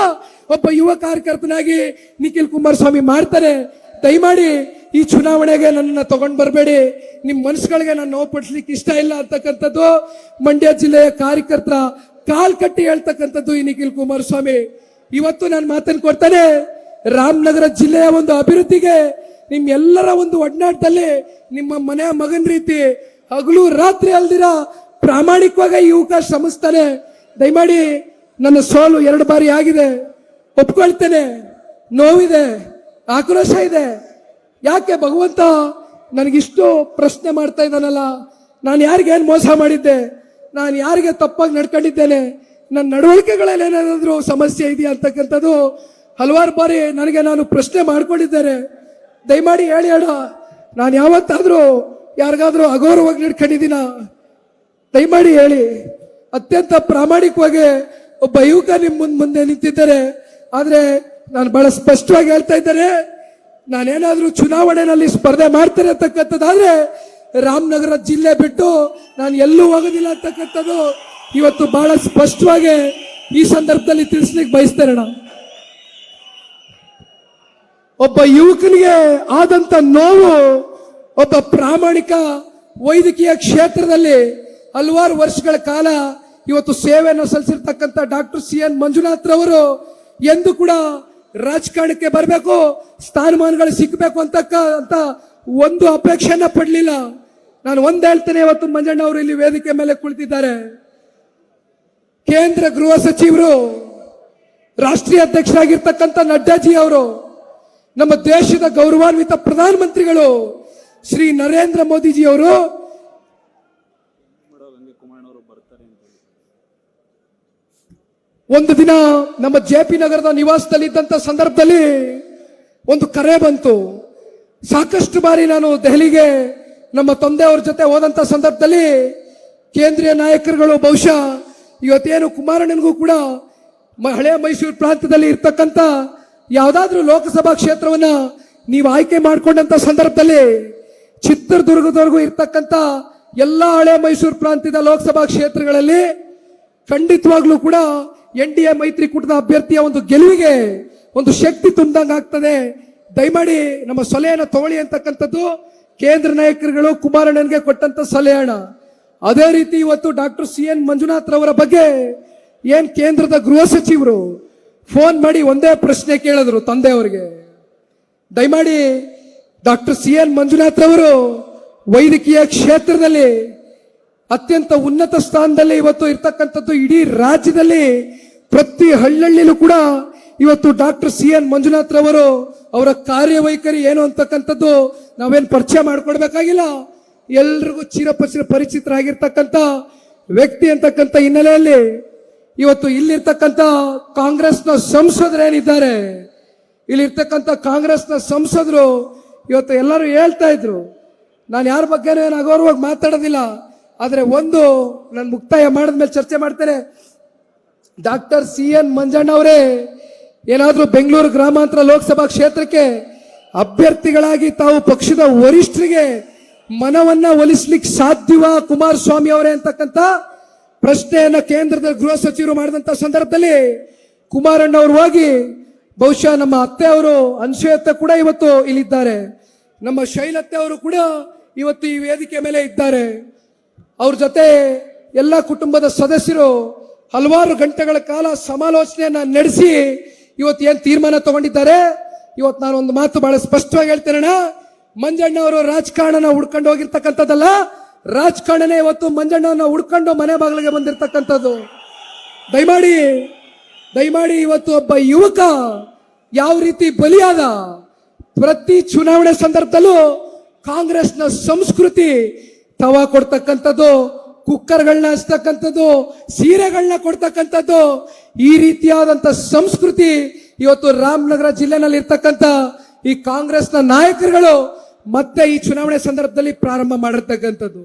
ಒಬ್ಬ ಯುವ ಕಾರ್ಯಕರ್ತನಾಗಿ ನಿಖಿಲ್ ಕುಮಾರಸ್ವಾಮಿ ಮಾಡ್ತಾರೆ. ದಯಮಾಡಿ ಈ ಚುನಾವಣೆಗೆ ನನ್ನ ತಗೊಂಡ್ ಬರಬೇಡಿ. ನಿಮ್ ಮನಸ್ಸುಗಳಿಗೆ ನಾನು ನೋವು ಪಡಿಸ್ಲಿಕ್ಕೆ ಇಷ್ಟ ಇಲ್ಲ ಅಂತಕ್ಕಂಥದ್ದು ಮಂಡ್ಯ ಜಿಲ್ಲೆಯ ಕಾರ್ಯಕರ್ತರ ಕಾಲ್ ಕಟ್ಟಿ ಹೇಳ್ತಕ್ಕಂಥದ್ದು ಈ ನಿಖಿಲ್ ಕುಮಾರಸ್ವಾಮಿ. ಇವತ್ತು ನಾನು ಮಾತನ್ನು ಕೊಡ್ತಾನೆ, ರಾಮನಗರ ಜಿಲ್ಲೆಯ ಒಂದು ಅಭಿವೃದ್ಧಿಗೆ ನಿಮ್ ಎಲ್ಲರ ಒಂದು ಒಡನಾಟದಲ್ಲಿ ನಿಮ್ಮ ಮನೆಯ ಮಗನ ರೀತಿ ಹಗಲು ರಾತ್ರಿ ಅಲ್ದಿರ ಪ್ರಾಮಾಣಿಕವಾಗಿ ಯುವಕ ಶ್ರಮಿಸ್ತಾನೆ ದಯಮಾಡಿ ನನ್ನ ಸೋಲು ಎರಡು ಬಾರಿ ಆಗಿದೆ. ಒಪ್ಕೊಳ್ತೇನೆ. ನೋವಿದೆ. ಆಕ್ರೋಶ ಇದೆ. ಯಾಕೆ ಭಗವಂತ ನನಗಿಷ್ಟು ಪ್ರಶ್ನೆ ಮಾಡ್ತಾ ಇದ್ದಾನಲ್ಲ? ನಾನು ಯಾರಿಗೆ ಏನು ಮೋಸ ಮಾಡಿದ್ದೆ? ನಾನು ಯಾರಿಗೆ ತಪ್ಪಾಗಿ ನಡ್ಕೊಂಡಿದ್ದೇನೆ? ನನ್ನ ನಡವಳಿಕೆಗಳಲ್ಲಿ ಏನಾದರೂ ಸಮಸ್ಯೆ ಇದೆಯಾ ಅಂತಕ್ಕಂಥದ್ದು ಹಲವಾರು ಬಾರಿ ನನಗೆ ನಾನು ಪ್ರಶ್ನೆ ಮಾಡ್ಕೊಂಡಿದ್ದೇನೆ. ದಯಮಾಡಿ ಹೇಳಿ ಹೇಳ ನಾನು ಯಾವತ್ತಾದರೂ ಯಾರಿಗಾದರೂ ಅಗೌರವಾಗಿ ನಡ್ಕೊಂಡಿದ್ದೀನ? ದಯಮಾಡಿ ಹೇಳಿ. ಅತ್ಯಂತ ಪ್ರಾಮಾಣಿಕವಾಗಿ ಒಬ್ಬ ಯುವಕ ನಿಮ್ಮ ಮುಂದೆ ಮುಂದೆ ನಿಂತಿದ್ದಾರೆ. ಆದರೆ ನಾನು ಬಹಳ ಸ್ಪಷ್ಟವಾಗಿ ಹೇಳ್ತಾ ಇದ್ದಾರೆ ನಾನೇನಾದರೂ ಚುನಾವಣೆಯಲ್ಲಿ ಸ್ಪರ್ಧೆ ಮಾಡ್ತಾರೆ ಅಂತಕ್ಕಂಥದ್ದಾದ್ರೆ ರಾಮನಗರ ಜಿಲ್ಲೆ ಬಿಟ್ಟು ನಾನು ಎಲ್ಲೂ ಹೋಗೋದಿಲ್ಲ ಅಂತಕ್ಕಂಥದ್ದು. ಇವತ್ತು ಬಹಳ ಸ್ಪಷ್ಟವಾಗಿ ಈ ಸಂದರ್ಭದಲ್ಲಿ ತಿಳಿಸ್ಲಿಕ್ಕೆ ಬಯಸ್ತೇನೆ ಒಬ್ಬ ಯುವಕನಿಗೆ ಆದಂತ ನೋವು ಒಬ್ಬ ಪ್ರಾಮಾಣಿಕ ವೈದ್ಯಕೀಯ ಕ್ಷೇತ್ರದಲ್ಲಿ ಹಲವಾರು ವರ್ಷಗಳ ಕಾಲ ಇವತ್ತು ಸೇವೆಯನ್ನು ಸಲ್ಲಿಸಿರ್ತಕ್ಕಂಥ ಡಾಕ್ಟರ್ ಸಿ ಎನ್ ಮಂಜುನಾಥ್ ರವರು ಎಂದು ಕೂಡ ರಾಜಕಾರಣಕ್ಕೆ ಬರಬೇಕು ಸ್ಥಾನಮಾನಗಳು ಸಿಕ್ಕಬೇಕು ಅಂತಕ್ಕ ಅಂತ ಒಂದು ಅಪೇಕ್ಷೆಯನ್ನ ಪಡಲಿಲ್ಲ. ನಾನು ಒಂದು ಹೇಳ್ತೇನೆ, ಇವತ್ತು ಮಂಜಣ್ಣ ಅವರು ಇಲ್ಲಿ ವೇದಿಕೆ ಮೇಲೆ ಕುಳಿತಿದ್ದಾರೆ. ಕೇಂದ್ರ ಗೃಹ ಸಚಿವರು, ರಾಷ್ಟ್ರೀಯ ಅಧ್ಯಕ್ಷರಾಗಿರ್ತಕ್ಕಂಥ ನಡ್ಡಾಜಿ ಅವರು, ನಮ್ಮ ದೇಶದ ಗೌರವಾನ್ವಿತ ಪ್ರಧಾನಮಂತ್ರಿಗಳು, ಶ್ರೀ ನರೇಂದ್ರ ಮೋದಿಜಿ ಅವರು, ಒಂದು ದಿನ ನಮ್ಮ ಜೆ ಪಿ ನಗರದ ನಿವಾಸದಲ್ಲಿ ಇದ್ದಂತ ಸಂದರ್ಭದಲ್ಲಿ ಒಂದು ಕರೆ ಬಂತು. ಸಾಕಷ್ಟು ಬಾರಿ ನಾನು ದೆಹಲಿಗೆ ನಮ್ಮ ತಂದೆಯವ್ರ ಜೊತೆ ಹೋದಂಥ ಸಂದರ್ಭದಲ್ಲಿ ಕೇಂದ್ರೀಯ ನಾಯಕರುಗಳು ಬಹುಶಃ ಇವತ್ತೇನು ಕುಮಾರಣ್ಣನಿಗೂ ಕೂಡ ಮ- ಹಳೆ ಮೈಸೂರು ಪ್ರಾಂತದಲ್ಲಿ ಇರ್ತಕ್ಕಂಥ ಯಾವುದಾದ್ರೂ ಲೋಕಸಭಾ ಕ್ಷೇತ್ರವನ್ನ ನೀವು ಆಯ್ಕೆ ಮಾಡಿಕೊಂಡಂತ ಸಂದರ್ಭದಲ್ಲಿ ಚಿತ್ರದುರ್ಗದವರೆಗೂ ಇರ್ತಕ್ಕಂಥ ಎಲ್ಲ ಹಳೆ ಮೈಸೂರು ಪ್ರಾಂತ್ಯದ ಲೋಕಸಭಾ ಕ್ಷೇತ್ರಗಳಲ್ಲಿ ಖಂಡಿತವಾಗ್ಲೂ ಕೂಡ ಎನ್ ಡಿ ಎ ಮೈತ್ರಿಕೂಟದ ಅಭ್ಯರ್ಥಿಯ ಒಂದು ಗೆಲುವಿಗೆ ಒಂದು ಶಕ್ತಿ ತುಂಬ್ದಂಗ್ ಆಗ್ತದೆ. ದಯಮಾಡಿ ನಮ್ಮ ಸಲಹೆಯನ್ನು ತಗೊಳ್ಳಿ ಅಂತಕ್ಕಂಥದ್ದು ಕೇಂದ್ರ ನಾಯಕರುಗಳು ಕುಮಾರಣ್ಣನಿಗೆ ಕೊಟ್ಟಂತ ಸಲಹೆ ಅದೇ ರೀತಿ ಇವತ್ತು ಡಾಕ್ಟರ್ ಸಿ ಎನ್ ಮಂಜುನಾಥ್ ರವರ ಬಗ್ಗೆ ಏನ್ ಕೇಂದ್ರದ ಗೃಹ ಸಚಿವರು ಫೋನ್ ಮಾಡಿ ಒಂದೇ ಪ್ರಶ್ನೆ ಕೇಳಿದ್ರು ತಂದೆಯವರಿಗೆ ದಯಮಾಡಿ ಡಾಕ್ಟರ್ ಸಿ ಎನ್ ಮಂಜುನಾಥ್ ರವರು ವೈದ್ಯಕೀಯ ಕ್ಷೇತ್ರದಲ್ಲಿ ಅತ್ಯಂತ ಉನ್ನತ ಸ್ಥಾನದಲ್ಲಿ ಇವತ್ತು ಇರ್ತಕ್ಕಂಥದ್ದು ಇಡೀ ರಾಜ್ಯದಲ್ಲಿ ಪ್ರತಿ ಹಳ್ಳಿಯಲ್ಲೂ ಕೂಡ ಇವತ್ತು ಡಾಕ್ಟರ್ ಸಿ ಎನ್ ಮಂಜುನಾಥ್ ರವರು ಅವರ ಕಾರ್ಯವೈಖರಿ ಏನು ಅಂತಕ್ಕಂಥದ್ದು ನಾವೇನ್ ಪರಿಚಯ ಮಾಡ್ಕೊಡ್ಬೇಕಾಗಿಲ್ಲ. ಎಲ್ರಿಗೂ ಚಿರಪಚಿರ ಪರಿಚಿತರಾಗಿರ್ತಕ್ಕಂಥ ವ್ಯಕ್ತಿ ಅಂತಕ್ಕಂಥ ಹಿನ್ನೆಲೆಯಲ್ಲಿ ಇವತ್ತು ಇಲ್ಲಿರ್ತಕ್ಕಂಥ ಕಾಂಗ್ರೆಸ್ನ ಸಂಸದರೇನಿದ್ದಾರೆ ಇಲ್ಲಿರ್ತಕ್ಕಂಥ ಕಾಂಗ್ರೆಸ್ನ ಸಂಸದರು ಇವತ್ತು ಎಲ್ಲರೂ ಹೇಳ್ತಾ ಇದ್ರು. ನಾನು ಯಾರ ಬಗ್ಗೆನೂ ಏನು ಅಗೌರವಾಗಿ ಮಾತಾಡೋದಿಲ್ಲ, ಆದರೆ ಒಂದು ನಾನು ಮುಕ್ತಾಯ ಮಾಡಿದ್ಮೇಲೆ ಚರ್ಚೆ ಮಾಡ್ತೇನೆ. ಡಾಕ್ಟರ್ ಸಿ ಎನ್ ಮಂಜಣ್ಣ ಅವರೇ, ಏನಾದರೂ ಬೆಂಗಳೂರು ಗ್ರಾಮಾಂತರ ಲೋಕಸಭಾ ಕ್ಷೇತ್ರಕ್ಕೆ ಅಭ್ಯರ್ಥಿಗಳಾಗಿ ತಾವು ಪಕ್ಷದ ವರಿಷ್ಠರಿಗೆ ಮನವನ್ನ ಒಲಿಸ್ಲಿಕ್ಕೆ ಸಾಧ್ಯವ ಕುಮಾರಸ್ವಾಮಿ ಅವರೇ ಅಂತಕ್ಕಂಥ ಪ್ರಶ್ನೆಯನ್ನ ಕೇಂದ್ರದ ಗೃಹ ಸಚಿವರು ಮಾಡಿದಂತ ಸಂದರ್ಭದಲ್ಲಿ ಕುಮಾರಣ್ಣ ಅವರು ಹೋಗಿ ಬಹುಶಃ ನಮ್ಮ ಅತ್ತೆ ಅವರು ಅನ್ಶಯತ್ತ ಕೂಡ ಇವತ್ತು ಇಲ್ಲಿದ್ದಾರೆ. ನಮ್ಮ ಶೈಲತ್ತೆ ಅವರು ಕೂಡ ಇವತ್ತು ಈ ವೇದಿಕೆ ಮೇಲೆ ಇದ್ದಾರೆ. ಅವ್ರ ಜೊತೆ ಎಲ್ಲ ಕುಟುಂಬದ ಸದಸ್ಯರು ಹಲವಾರು ಗಂಟೆಗಳ ಕಾಲ ಸಮಾಲೋಚನೆಯನ್ನ ನಡೆಸಿ ಇವತ್ತು ಏನ್ ತೀರ್ಮಾನ ತಗೊಂಡಿದ್ದಾರೆ? ಇವತ್ತು ನಾನು ಒಂದು ಮಾತು ಬಹಳ ಸ್ಪಷ್ಟವಾಗಿ ಹೇಳ್ತೇನೆ ಮಂಜಣ್ಣ ಅವರು ರಾಜಕಾರಣನ ಹುಡ್ಕೊಂಡು ಹೋಗಿರ್ತಕ್ಕಂಥದ್ದಲ್ಲ, ರಾಜಕಾರಣನೇ ಇವತ್ತು ಮಂಜಣ್ಣವನ್ನ ಹುಡ್ಕೊಂಡು ಮನೆ ಬಾಗಿಲಿಗೆ ಬಂದಿರತಕ್ಕಂಥದ್ದು. ದಯಮಾಡಿ ದಯಮಾಡಿ ಇವತ್ತು ಒಬ್ಬ ಯುವಕ ಯಾವ ರೀತಿ ಬಲಿಯಾದ ಪ್ರತಿ ಚುನಾವಣೆ ಸಂದರ್ಭದಲ್ಲೂ ಕಾಂಗ್ರೆಸ್ನ ಸಂಸ್ಕೃತಿ ತವಾ ಕೊಡ್ತಕ್ಕಂಥದ್ದು ಕುಕ್ಕರ್ಗಳನ್ನ ಹಚ್ತಕ್ಕಂಥದ್ದು ಸೀರೆಗಳನ್ನ ಕೊಡ್ತಕ್ಕಂಥದ್ದು, ಈ ರೀತಿಯಾದಂತ ಸಂಸ್ಕೃತಿ ಇವತ್ತು ರಾಮನಗರ ಜಿಲ್ಲೆನಲ್ಲಿ ಇರ್ತಕ್ಕಂಥ ಈ ಕಾಂಗ್ರೆಸ್ನ ನಾಯಕರುಗಳು ಮತ್ತೆ ಈ ಚುನಾವಣೆ ಸಂದರ್ಭದಲ್ಲಿ ಪ್ರಾರಂಭ ಮಾಡಿರ್ತಕ್ಕಂಥದ್ದು.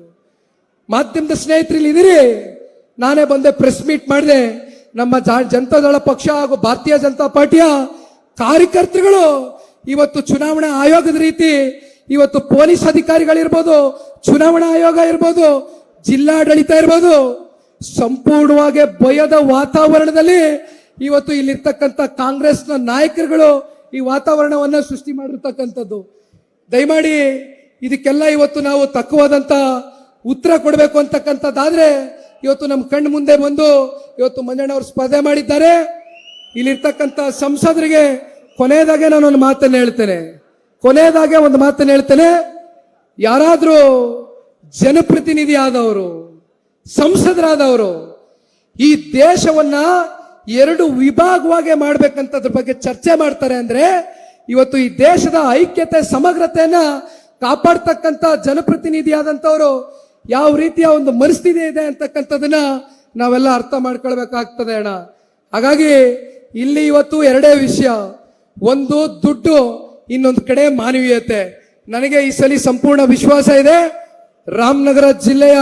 ಮಾಧ್ಯಮದ ಸ್ನೇಹಿತರು ಇಲ್ಲಿ ಇದೀರಿ ನಾನೇ ಬಂದೆ ಪ್ರೆಸ್ ಮೀಟ್ ಮಾಡಿದೆ. ನಮ್ಮ ಜನತಾ ದಳ ಪಕ್ಷ ಹಾಗೂ ಭಾರತೀಯ ಜನತಾ ಪಾರ್ಟಿಯ ಕಾರ್ಯಕರ್ತರುಗಳು ಇವತ್ತು ಚುನಾವಣಾ ಆಯೋಗದ ರೀತಿ, ಇವತ್ತು ಪೊಲೀಸ್ ಅಧಿಕಾರಿಗಳಿರ್ಬೋದು, ಚುನಾವಣಾ ಆಯೋಗ ಇರ್ಬೋದು, ಜಿಲ್ಲಾಡಳಿತ ಇರ್ಬೋದು, ಸಂಪೂರ್ಣವಾಗಿ ಭಯದ ವಾತಾವರಣದಲ್ಲಿ ಇವತ್ತು ಇಲ್ಲಿರ್ತಕ್ಕಂಥ ಕಾಂಗ್ರೆಸ್ನ ನಾಯಕರುಗಳು ಈ ವಾತಾವರಣವನ್ನ ಸೃಷ್ಟಿ ಮಾಡಿರ್ತಕ್ಕಂಥದ್ದು. ದಯಮಾಡಿ ಇದಕ್ಕೆಲ್ಲ ಇವತ್ತು ನಾವು ತಕ್ಕವಾದಂತ ಉತ್ತರ ಕೊಡಬೇಕು ಅಂತಕ್ಕಂಥದ್ದಾದ್ರೆ ಇವತ್ತು ನಮ್ಮ ಕಣ್ಣು ಮುಂದೆ ಬಂದು ಇವತ್ತು ಮಂಜಣ್ಣ ಅವರು ಸ್ಪರ್ಧೆ ಮಾಡಿದ್ದಾರೆ. ಇಲ್ಲಿರ್ತಕ್ಕಂಥ ಸಂಸದರಿಗೆ ಕೊನೆಯದಾಗೆ ನಾನು ಒಂದು ಮಾತನ್ನು ಹೇಳ್ತೇನೆ. ಕೊನೆಯದಾಗೆ ಒಂದು ಮಾತನ್ನು ಹೇಳ್ತೇನೆ. ಯಾರಾದರೂ ಜನಪ್ರತಿನಿಧಿ ಆದವರು, ಸಂಸದರಾದವರು ಈ ದೇಶವನ್ನ ಎರಡು ವಿಭಾಗವಾಗಿ ಮಾಡ್ಬೇಕಂತದ್ರ ಬಗ್ಗೆ ಚರ್ಚೆ ಮಾಡ್ತಾರೆ ಅಂದ್ರೆ ಇವತ್ತು ಈ ದೇಶದ ಐಕ್ಯತೆ, ಸಮಗ್ರತೆಯನ್ನ ಜನಪ್ರತಿನಿಧಿ ಆದಂತವರು ಯಾವ ರೀತಿಯ ಒಂದು ಮನಸ್ಥಿತಿ ಇದೆ ಅಂತಕ್ಕಂಥದನ್ನ ನಾವೆಲ್ಲ ಅರ್ಥ ಮಾಡ್ಕೊಳ್ಬೇಕಾಗ್ತದೆ ಅಣ್ಣ. ಹಾಗಾಗಿ ಇಲ್ಲಿ ಇವತ್ತು ಎರಡೇ ವಿಷಯ. ಒಂದು ದುಡ್ಡು, ಇನ್ನೊಂದು ಕಡೆ ಮಾನವೀಯತೆ. ನನಗೆ ಈ ಸಲ ಸಂಪೂರ್ಣ ವಿಶ್ವಾಸ ಇದೆ. ರಾಮನಗರ ಜಿಲ್ಲೆಯ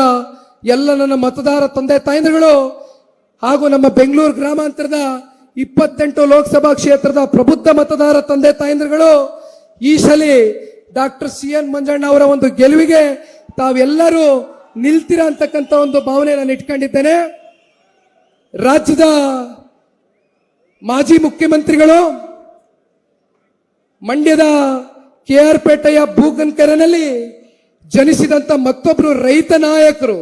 ಎಲ್ಲ ನನ್ನ ಮತದಾರ ತಂದೆ ತಾಯಂದಿರುಗಳು ಹಾಗೂ ನಮ್ಮ ಬೆಂಗಳೂರು ಗ್ರಾಮಾಂತರದ ಇಪ್ಪತ್ತೆಂಟು ಲೋಕಸಭಾ ಕ್ಷೇತ್ರದ ಪ್ರಬುದ್ಧ ಮತದಾರ ತಂದೆ ತಾಯಂದಿರುಗಳು, ಈ ಸಲ ಡಾಕ್ಟರ್ ಸಿ ಎನ್ ಮಂಜಣ್ಣ ಅವರ ಒಂದು ಗೆಲುವಿಗೆ ತಾವೆಲ್ಲರೂ ನಿಲ್ತೀರ ಅಂತಕ್ಕಂಥ ಒಂದು ಭಾವನೆ ನಾನು ಇಟ್ಕೊಂಡಿದ್ದೇನೆ. ರಾಜ್ಯದ ಮಾಜಿ ಮುಖ್ಯಮಂತ್ರಿಗಳು, ಮಂಡ್ಯದ ಕೆ ಆರ್ ಪೇಟೆಯ ಭೂಗನ್ಕರನಲ್ಲಿ ಜನಿಸಿದಂತ ಮತ್ತೊಬ್ರು ರೈತ ನಾಯಕರು,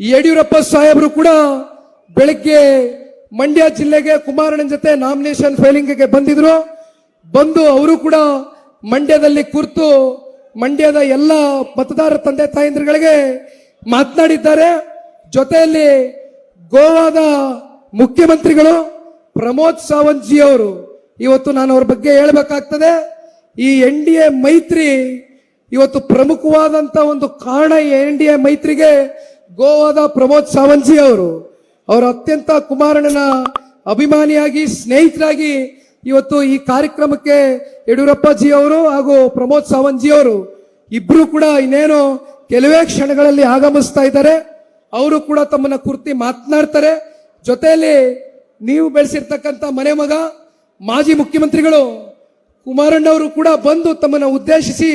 ಯಡಿಯೂರಪ್ಪ ಸಾಹೇಬರು ಕೂಡ ಬೆಳಗ್ಗೆ ಮಂಡ್ಯ ಜಿಲ್ಲೆಗೆ ಕುಮಾರಣ್ಣನ ಜೊತೆ ನಾಮಿನೇಷನ್ ಫೈಲಿಂಗ್ಗೆ ಬಂದಿದ್ರು. ಬಂದು ಅವರು ಕೂಡ ಮಂಡ್ಯದಲ್ಲಿ ಕುರ್ತು ಮಂಡ್ಯದ ಎಲ್ಲ ಮತದಾರ ತಂದೆ ತಾಯಂದ್ರಗಳಿಗೆ ಮಾತನಾಡಿದ್ದಾರೆ. ಜೊತೆಯಲ್ಲಿ ಗೋವಾದ ಮುಖ್ಯಮಂತ್ರಿಗಳು ಪ್ರಮೋದ್ ಸಾವಂತ್ ಜಿ ಅವರು ಇವತ್ತು ನಾನು ಅವ್ರ ಬಗ್ಗೆ ಹೇಳಬೇಕಾಗ್ತದೆ. ಈ ಎನ್ ಡಿ ಎ ಮೈತ್ರಿ ಇವತ್ತು ಪ್ರಮುಖವಾದಂತ ಒಂದು ಕಾರಣ ಎನ್ ಡಿ ಎ ಮೈತ್ರಿಗೆ ಗೋವಾದ ಪ್ರಮೋದ್ ಸಾವಂತ್ ಅವರು ಅವರು ಅತ್ಯಂತ ಕುಮಾರಣ್ಣನ ಅಭಿಮಾನಿಯಾಗಿ, ಸ್ನೇಹಿತರಾಗಿ ಇವತ್ತು ಈ ಕಾರ್ಯಕ್ರಮಕ್ಕೆ ಯಡಿಯೂರಪ್ಪ ಜಿ ಅವರು ಹಾಗೂ ಪ್ರಮೋದ್ ಸಾವಂತ್ ಜಿ ಅವರು ಇಬ್ರು ಕೂಡ ಇನ್ನೇನು ಕೆಲವೇ ಕ್ಷಣಗಳಲ್ಲಿ ಆಗಮಿಸ್ತಾ ಇದ್ದಾರೆ. ಅವರು ಕೂಡ ತಮ್ಮನ್ನ ಕುರ್ತಿ ಮಾತನಾಡ್ತಾರೆ. ಜೊತೆಯಲ್ಲಿ ನೀವು ಬೆಳೆಸಿರ್ತಕ್ಕಂಥ ಮನೆ ಮಗ, ಮಾಜಿ ಮುಖ್ಯಮಂತ್ರಿಗಳು ಕುಮಾರಣ್ಣವರು ಕೂಡ ಬಂದು ತಮ್ಮನ್ನ ಉದ್ದೇಶಿಸಿ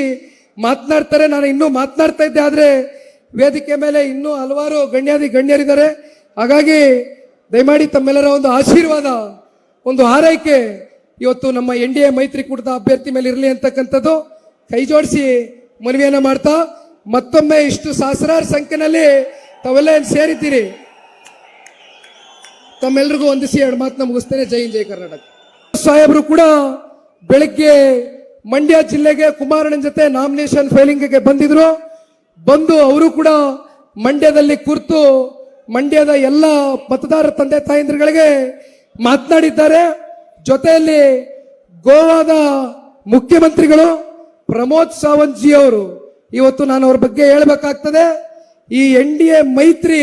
ಮಾತನಾಡ್ತಾರೆ. ನಾನು ಇನ್ನೂ ಮಾತನಾಡ್ತಾ ಇದ್ದೆ, ಆದರೆ ವೇದಿಕೆ ಮೇಲೆ ಇನ್ನೂ ಹಲವಾರು ಗಣ್ಯಾದಿ ಗಣ್ಯರಿದ್ದಾರೆ. ಹಾಗಾಗಿ ದಯಮಾಡಿ ತಮ್ಮೆಲ್ಲರ ಒಂದು ಆಶೀರ್ವಾದ, ಒಂದು ಹಾರೈಕೆ ಇವತ್ತು ನಮ್ಮ ಎನ್ ಡಿ ಎ ಮೈತ್ರಿಕೂಟದ ಅಭ್ಯರ್ಥಿ ಮೇಲೆ ಇರಲಿ ಅಂತಕ್ಕಂಥದ್ದು. ಕೈ ಜೋಡಿಸಿ ಮನವಿಯನ್ನ ಮಾಡ್ತಾ, ಮತ್ತೊಮ್ಮೆ ಇಷ್ಟು ಸಹಸ್ರಾರು ಸಂಖ್ಯೆನಲ್ಲಿ ತಾವೆಲ್ಲ ಏನು ಸೇರಿದ್ದೀರಿ? ತಮ್ಮೆಲ್ರಿಗೂ ಹೊಂದಿಸಿ ಎರಡು ಮಾತನ್ನ ಮುಗಿಸ್ತೇನೆ. ಜೈ ಜಯ ಕರ್ನಾಟಕ. ಸಾಹೇಬರು ಕೂಡ ಬೆಳಗ್ಗೆ ಮಂಡ್ಯ ಜಿಲ್ಲೆಗೆ ಕುಮಾರಣ್ಣನ ಜೊತೆ ನಾಮಿನೇಷನ್ ಫೈಲಿಂಗ್ಗೆ ಬಂದಿದ್ರು. ಬಂದು ಅವರು ಕೂಡ ಮಂಡ್ಯದಲ್ಲಿ ಕೂರ್ತು ಮಂಡ್ಯದ ಎಲ್ಲ ಮತದಾರ ತಂದೆ ತಾಯಂದ್ರಗಳಿಗೆ ಮಾತನಾಡಿದ್ದಾರೆ. ಜೊತೆಯಲ್ಲಿ ಗೋವಾದ ಮುಖ್ಯಮಂತ್ರಿಗಳು ಪ್ರಮೋದ್ ಸಾವಂತ್ ಜಿ ಅವರು ಇವತ್ತು ನಾನು ಅವ್ರ ಬಗ್ಗೆ ಹೇಳಬೇಕಾಗ್ತದೆ. ಈ ಎನ್ ಡಿ ಎ ಮೈತ್ರಿ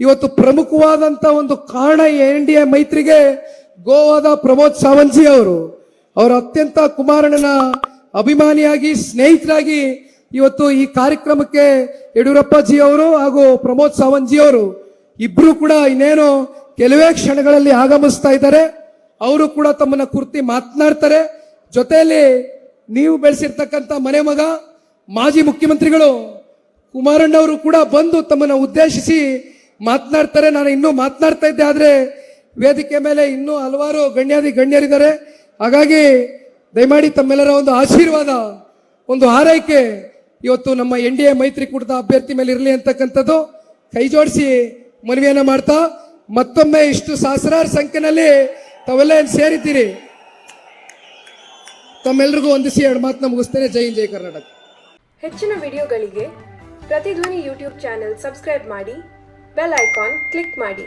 ಇವತ್ತು ಪ್ರಮುಖವಾದಂತ ಒಂದು ಕಾರಣ ಎನ್ ಡಿ ಎ ಮೈತ್ರಿಗೆ ಗೋವಾದ ಪ್ರಮೋದ್ ಸಾವಂತ್ ಜಿ ಅವರು ಅವರು ಅತ್ಯಂತ ಕುಮಾರಣ್ಣನ ಅಭಿಮಾನಿಯಾಗಿ, ಸ್ನೇಹಿತರಾಗಿ ಇವತ್ತು ಈ ಕಾರ್ಯಕ್ರಮಕ್ಕೆ ಯಡಿಯೂರಪ್ಪ ಜಿ ಅವರು ಹಾಗೂ ಪ್ರಮೋದ್ ಸಾವಂತ್ ಜಿ ಅವರು ಇಬ್ರು ಕೂಡ ಇನ್ನೇನು ಕೆಲವೇ ಕ್ಷಣಗಳಲ್ಲಿ ಆಗಮಿಸ್ತಾ ಇದ್ದಾರೆ. ಅವರು ಕೂಡ ತಮ್ಮನ್ನ ಕುರ್ತಿ ಮಾತನಾಡ್ತಾರೆ. ಜೊತೆಯಲ್ಲಿ ನೀವು ಬೆಳೆಸಿರ್ತಕ್ಕಂಥ ಮನೆ ಮಗ, ಮಾಜಿ ಮುಖ್ಯಮಂತ್ರಿಗಳು ಕುಮಾರಣ್ಣವರು ಕೂಡ ಬಂದು ತಮ್ಮನ್ನ ಉದ್ದೇಶಿಸಿ ಮಾತನಾಡ್ತಾರೆ. ನಾನು ಇನ್ನೂ ಮಾತನಾಡ್ತಾ ಇದ್ದೆ, ಆದ್ರೆ ವೇದಿಕೆ ಮೇಲೆ ಇನ್ನೂ ಹಲವಾರು ಗಣ್ಯಾದಿ ಗಣ್ಯರಿದ್ದಾರೆ. ಹಾಗಾಗಿ ದಯಮಾಡಿ ತಮ್ಮೆಲ್ಲರ ಒಂದು ಆಶೀರ್ವಾದ, ಒಂದು ಹಾರೈಕೆ ಇವತ್ತು ನಮ್ಮ ಎನ್ ಡಿ ಎ ಮೈತ್ರಿಕೂಟದ ಅಭ್ಯರ್ಥಿ ಮೇಲೆ ಇರಲಿ ಅಂತಕ್ಕಂಥದ್ದು ಕೈ ಜೋಡಿಸಿ ಮನವಿಯನ್ನ ಮಾಡ್ತಾ, ಮತ್ತೊಮ್ಮೆ ಇಷ್ಟು ಸಹಸ್ರಾರು ಸಂಖ್ಯೆನಲ್ಲಿ ತಾವೆಲ್ಲ ಏನ್ ಸೇರಿದ್ದೀರಿ. ತಮ್ಮೆಲ್ರಿಗೂ ಒಂದಿಸಿ ಎರಡು ಮಾತು ಮುಗಿಸ್ತೇನೆ. ಜೈ ಜೈ ಕರ್ನಾಟಕ. ಹೆಚ್ಚಿನ ವಿಡಿಯೋಗಳಿಗೆ ಪ್ರತಿಧ್ವನಿ ಯೂಟ್ಯೂಬ್ ಚಾನೆಲ್ ಸಬ್ಸ್ಕ್ರೈಬ್ ಮಾಡಿ, ಬೆಲ್ ಐಕಾನ್ ಕ್ಲಿಕ್ ಮಾಡಿ.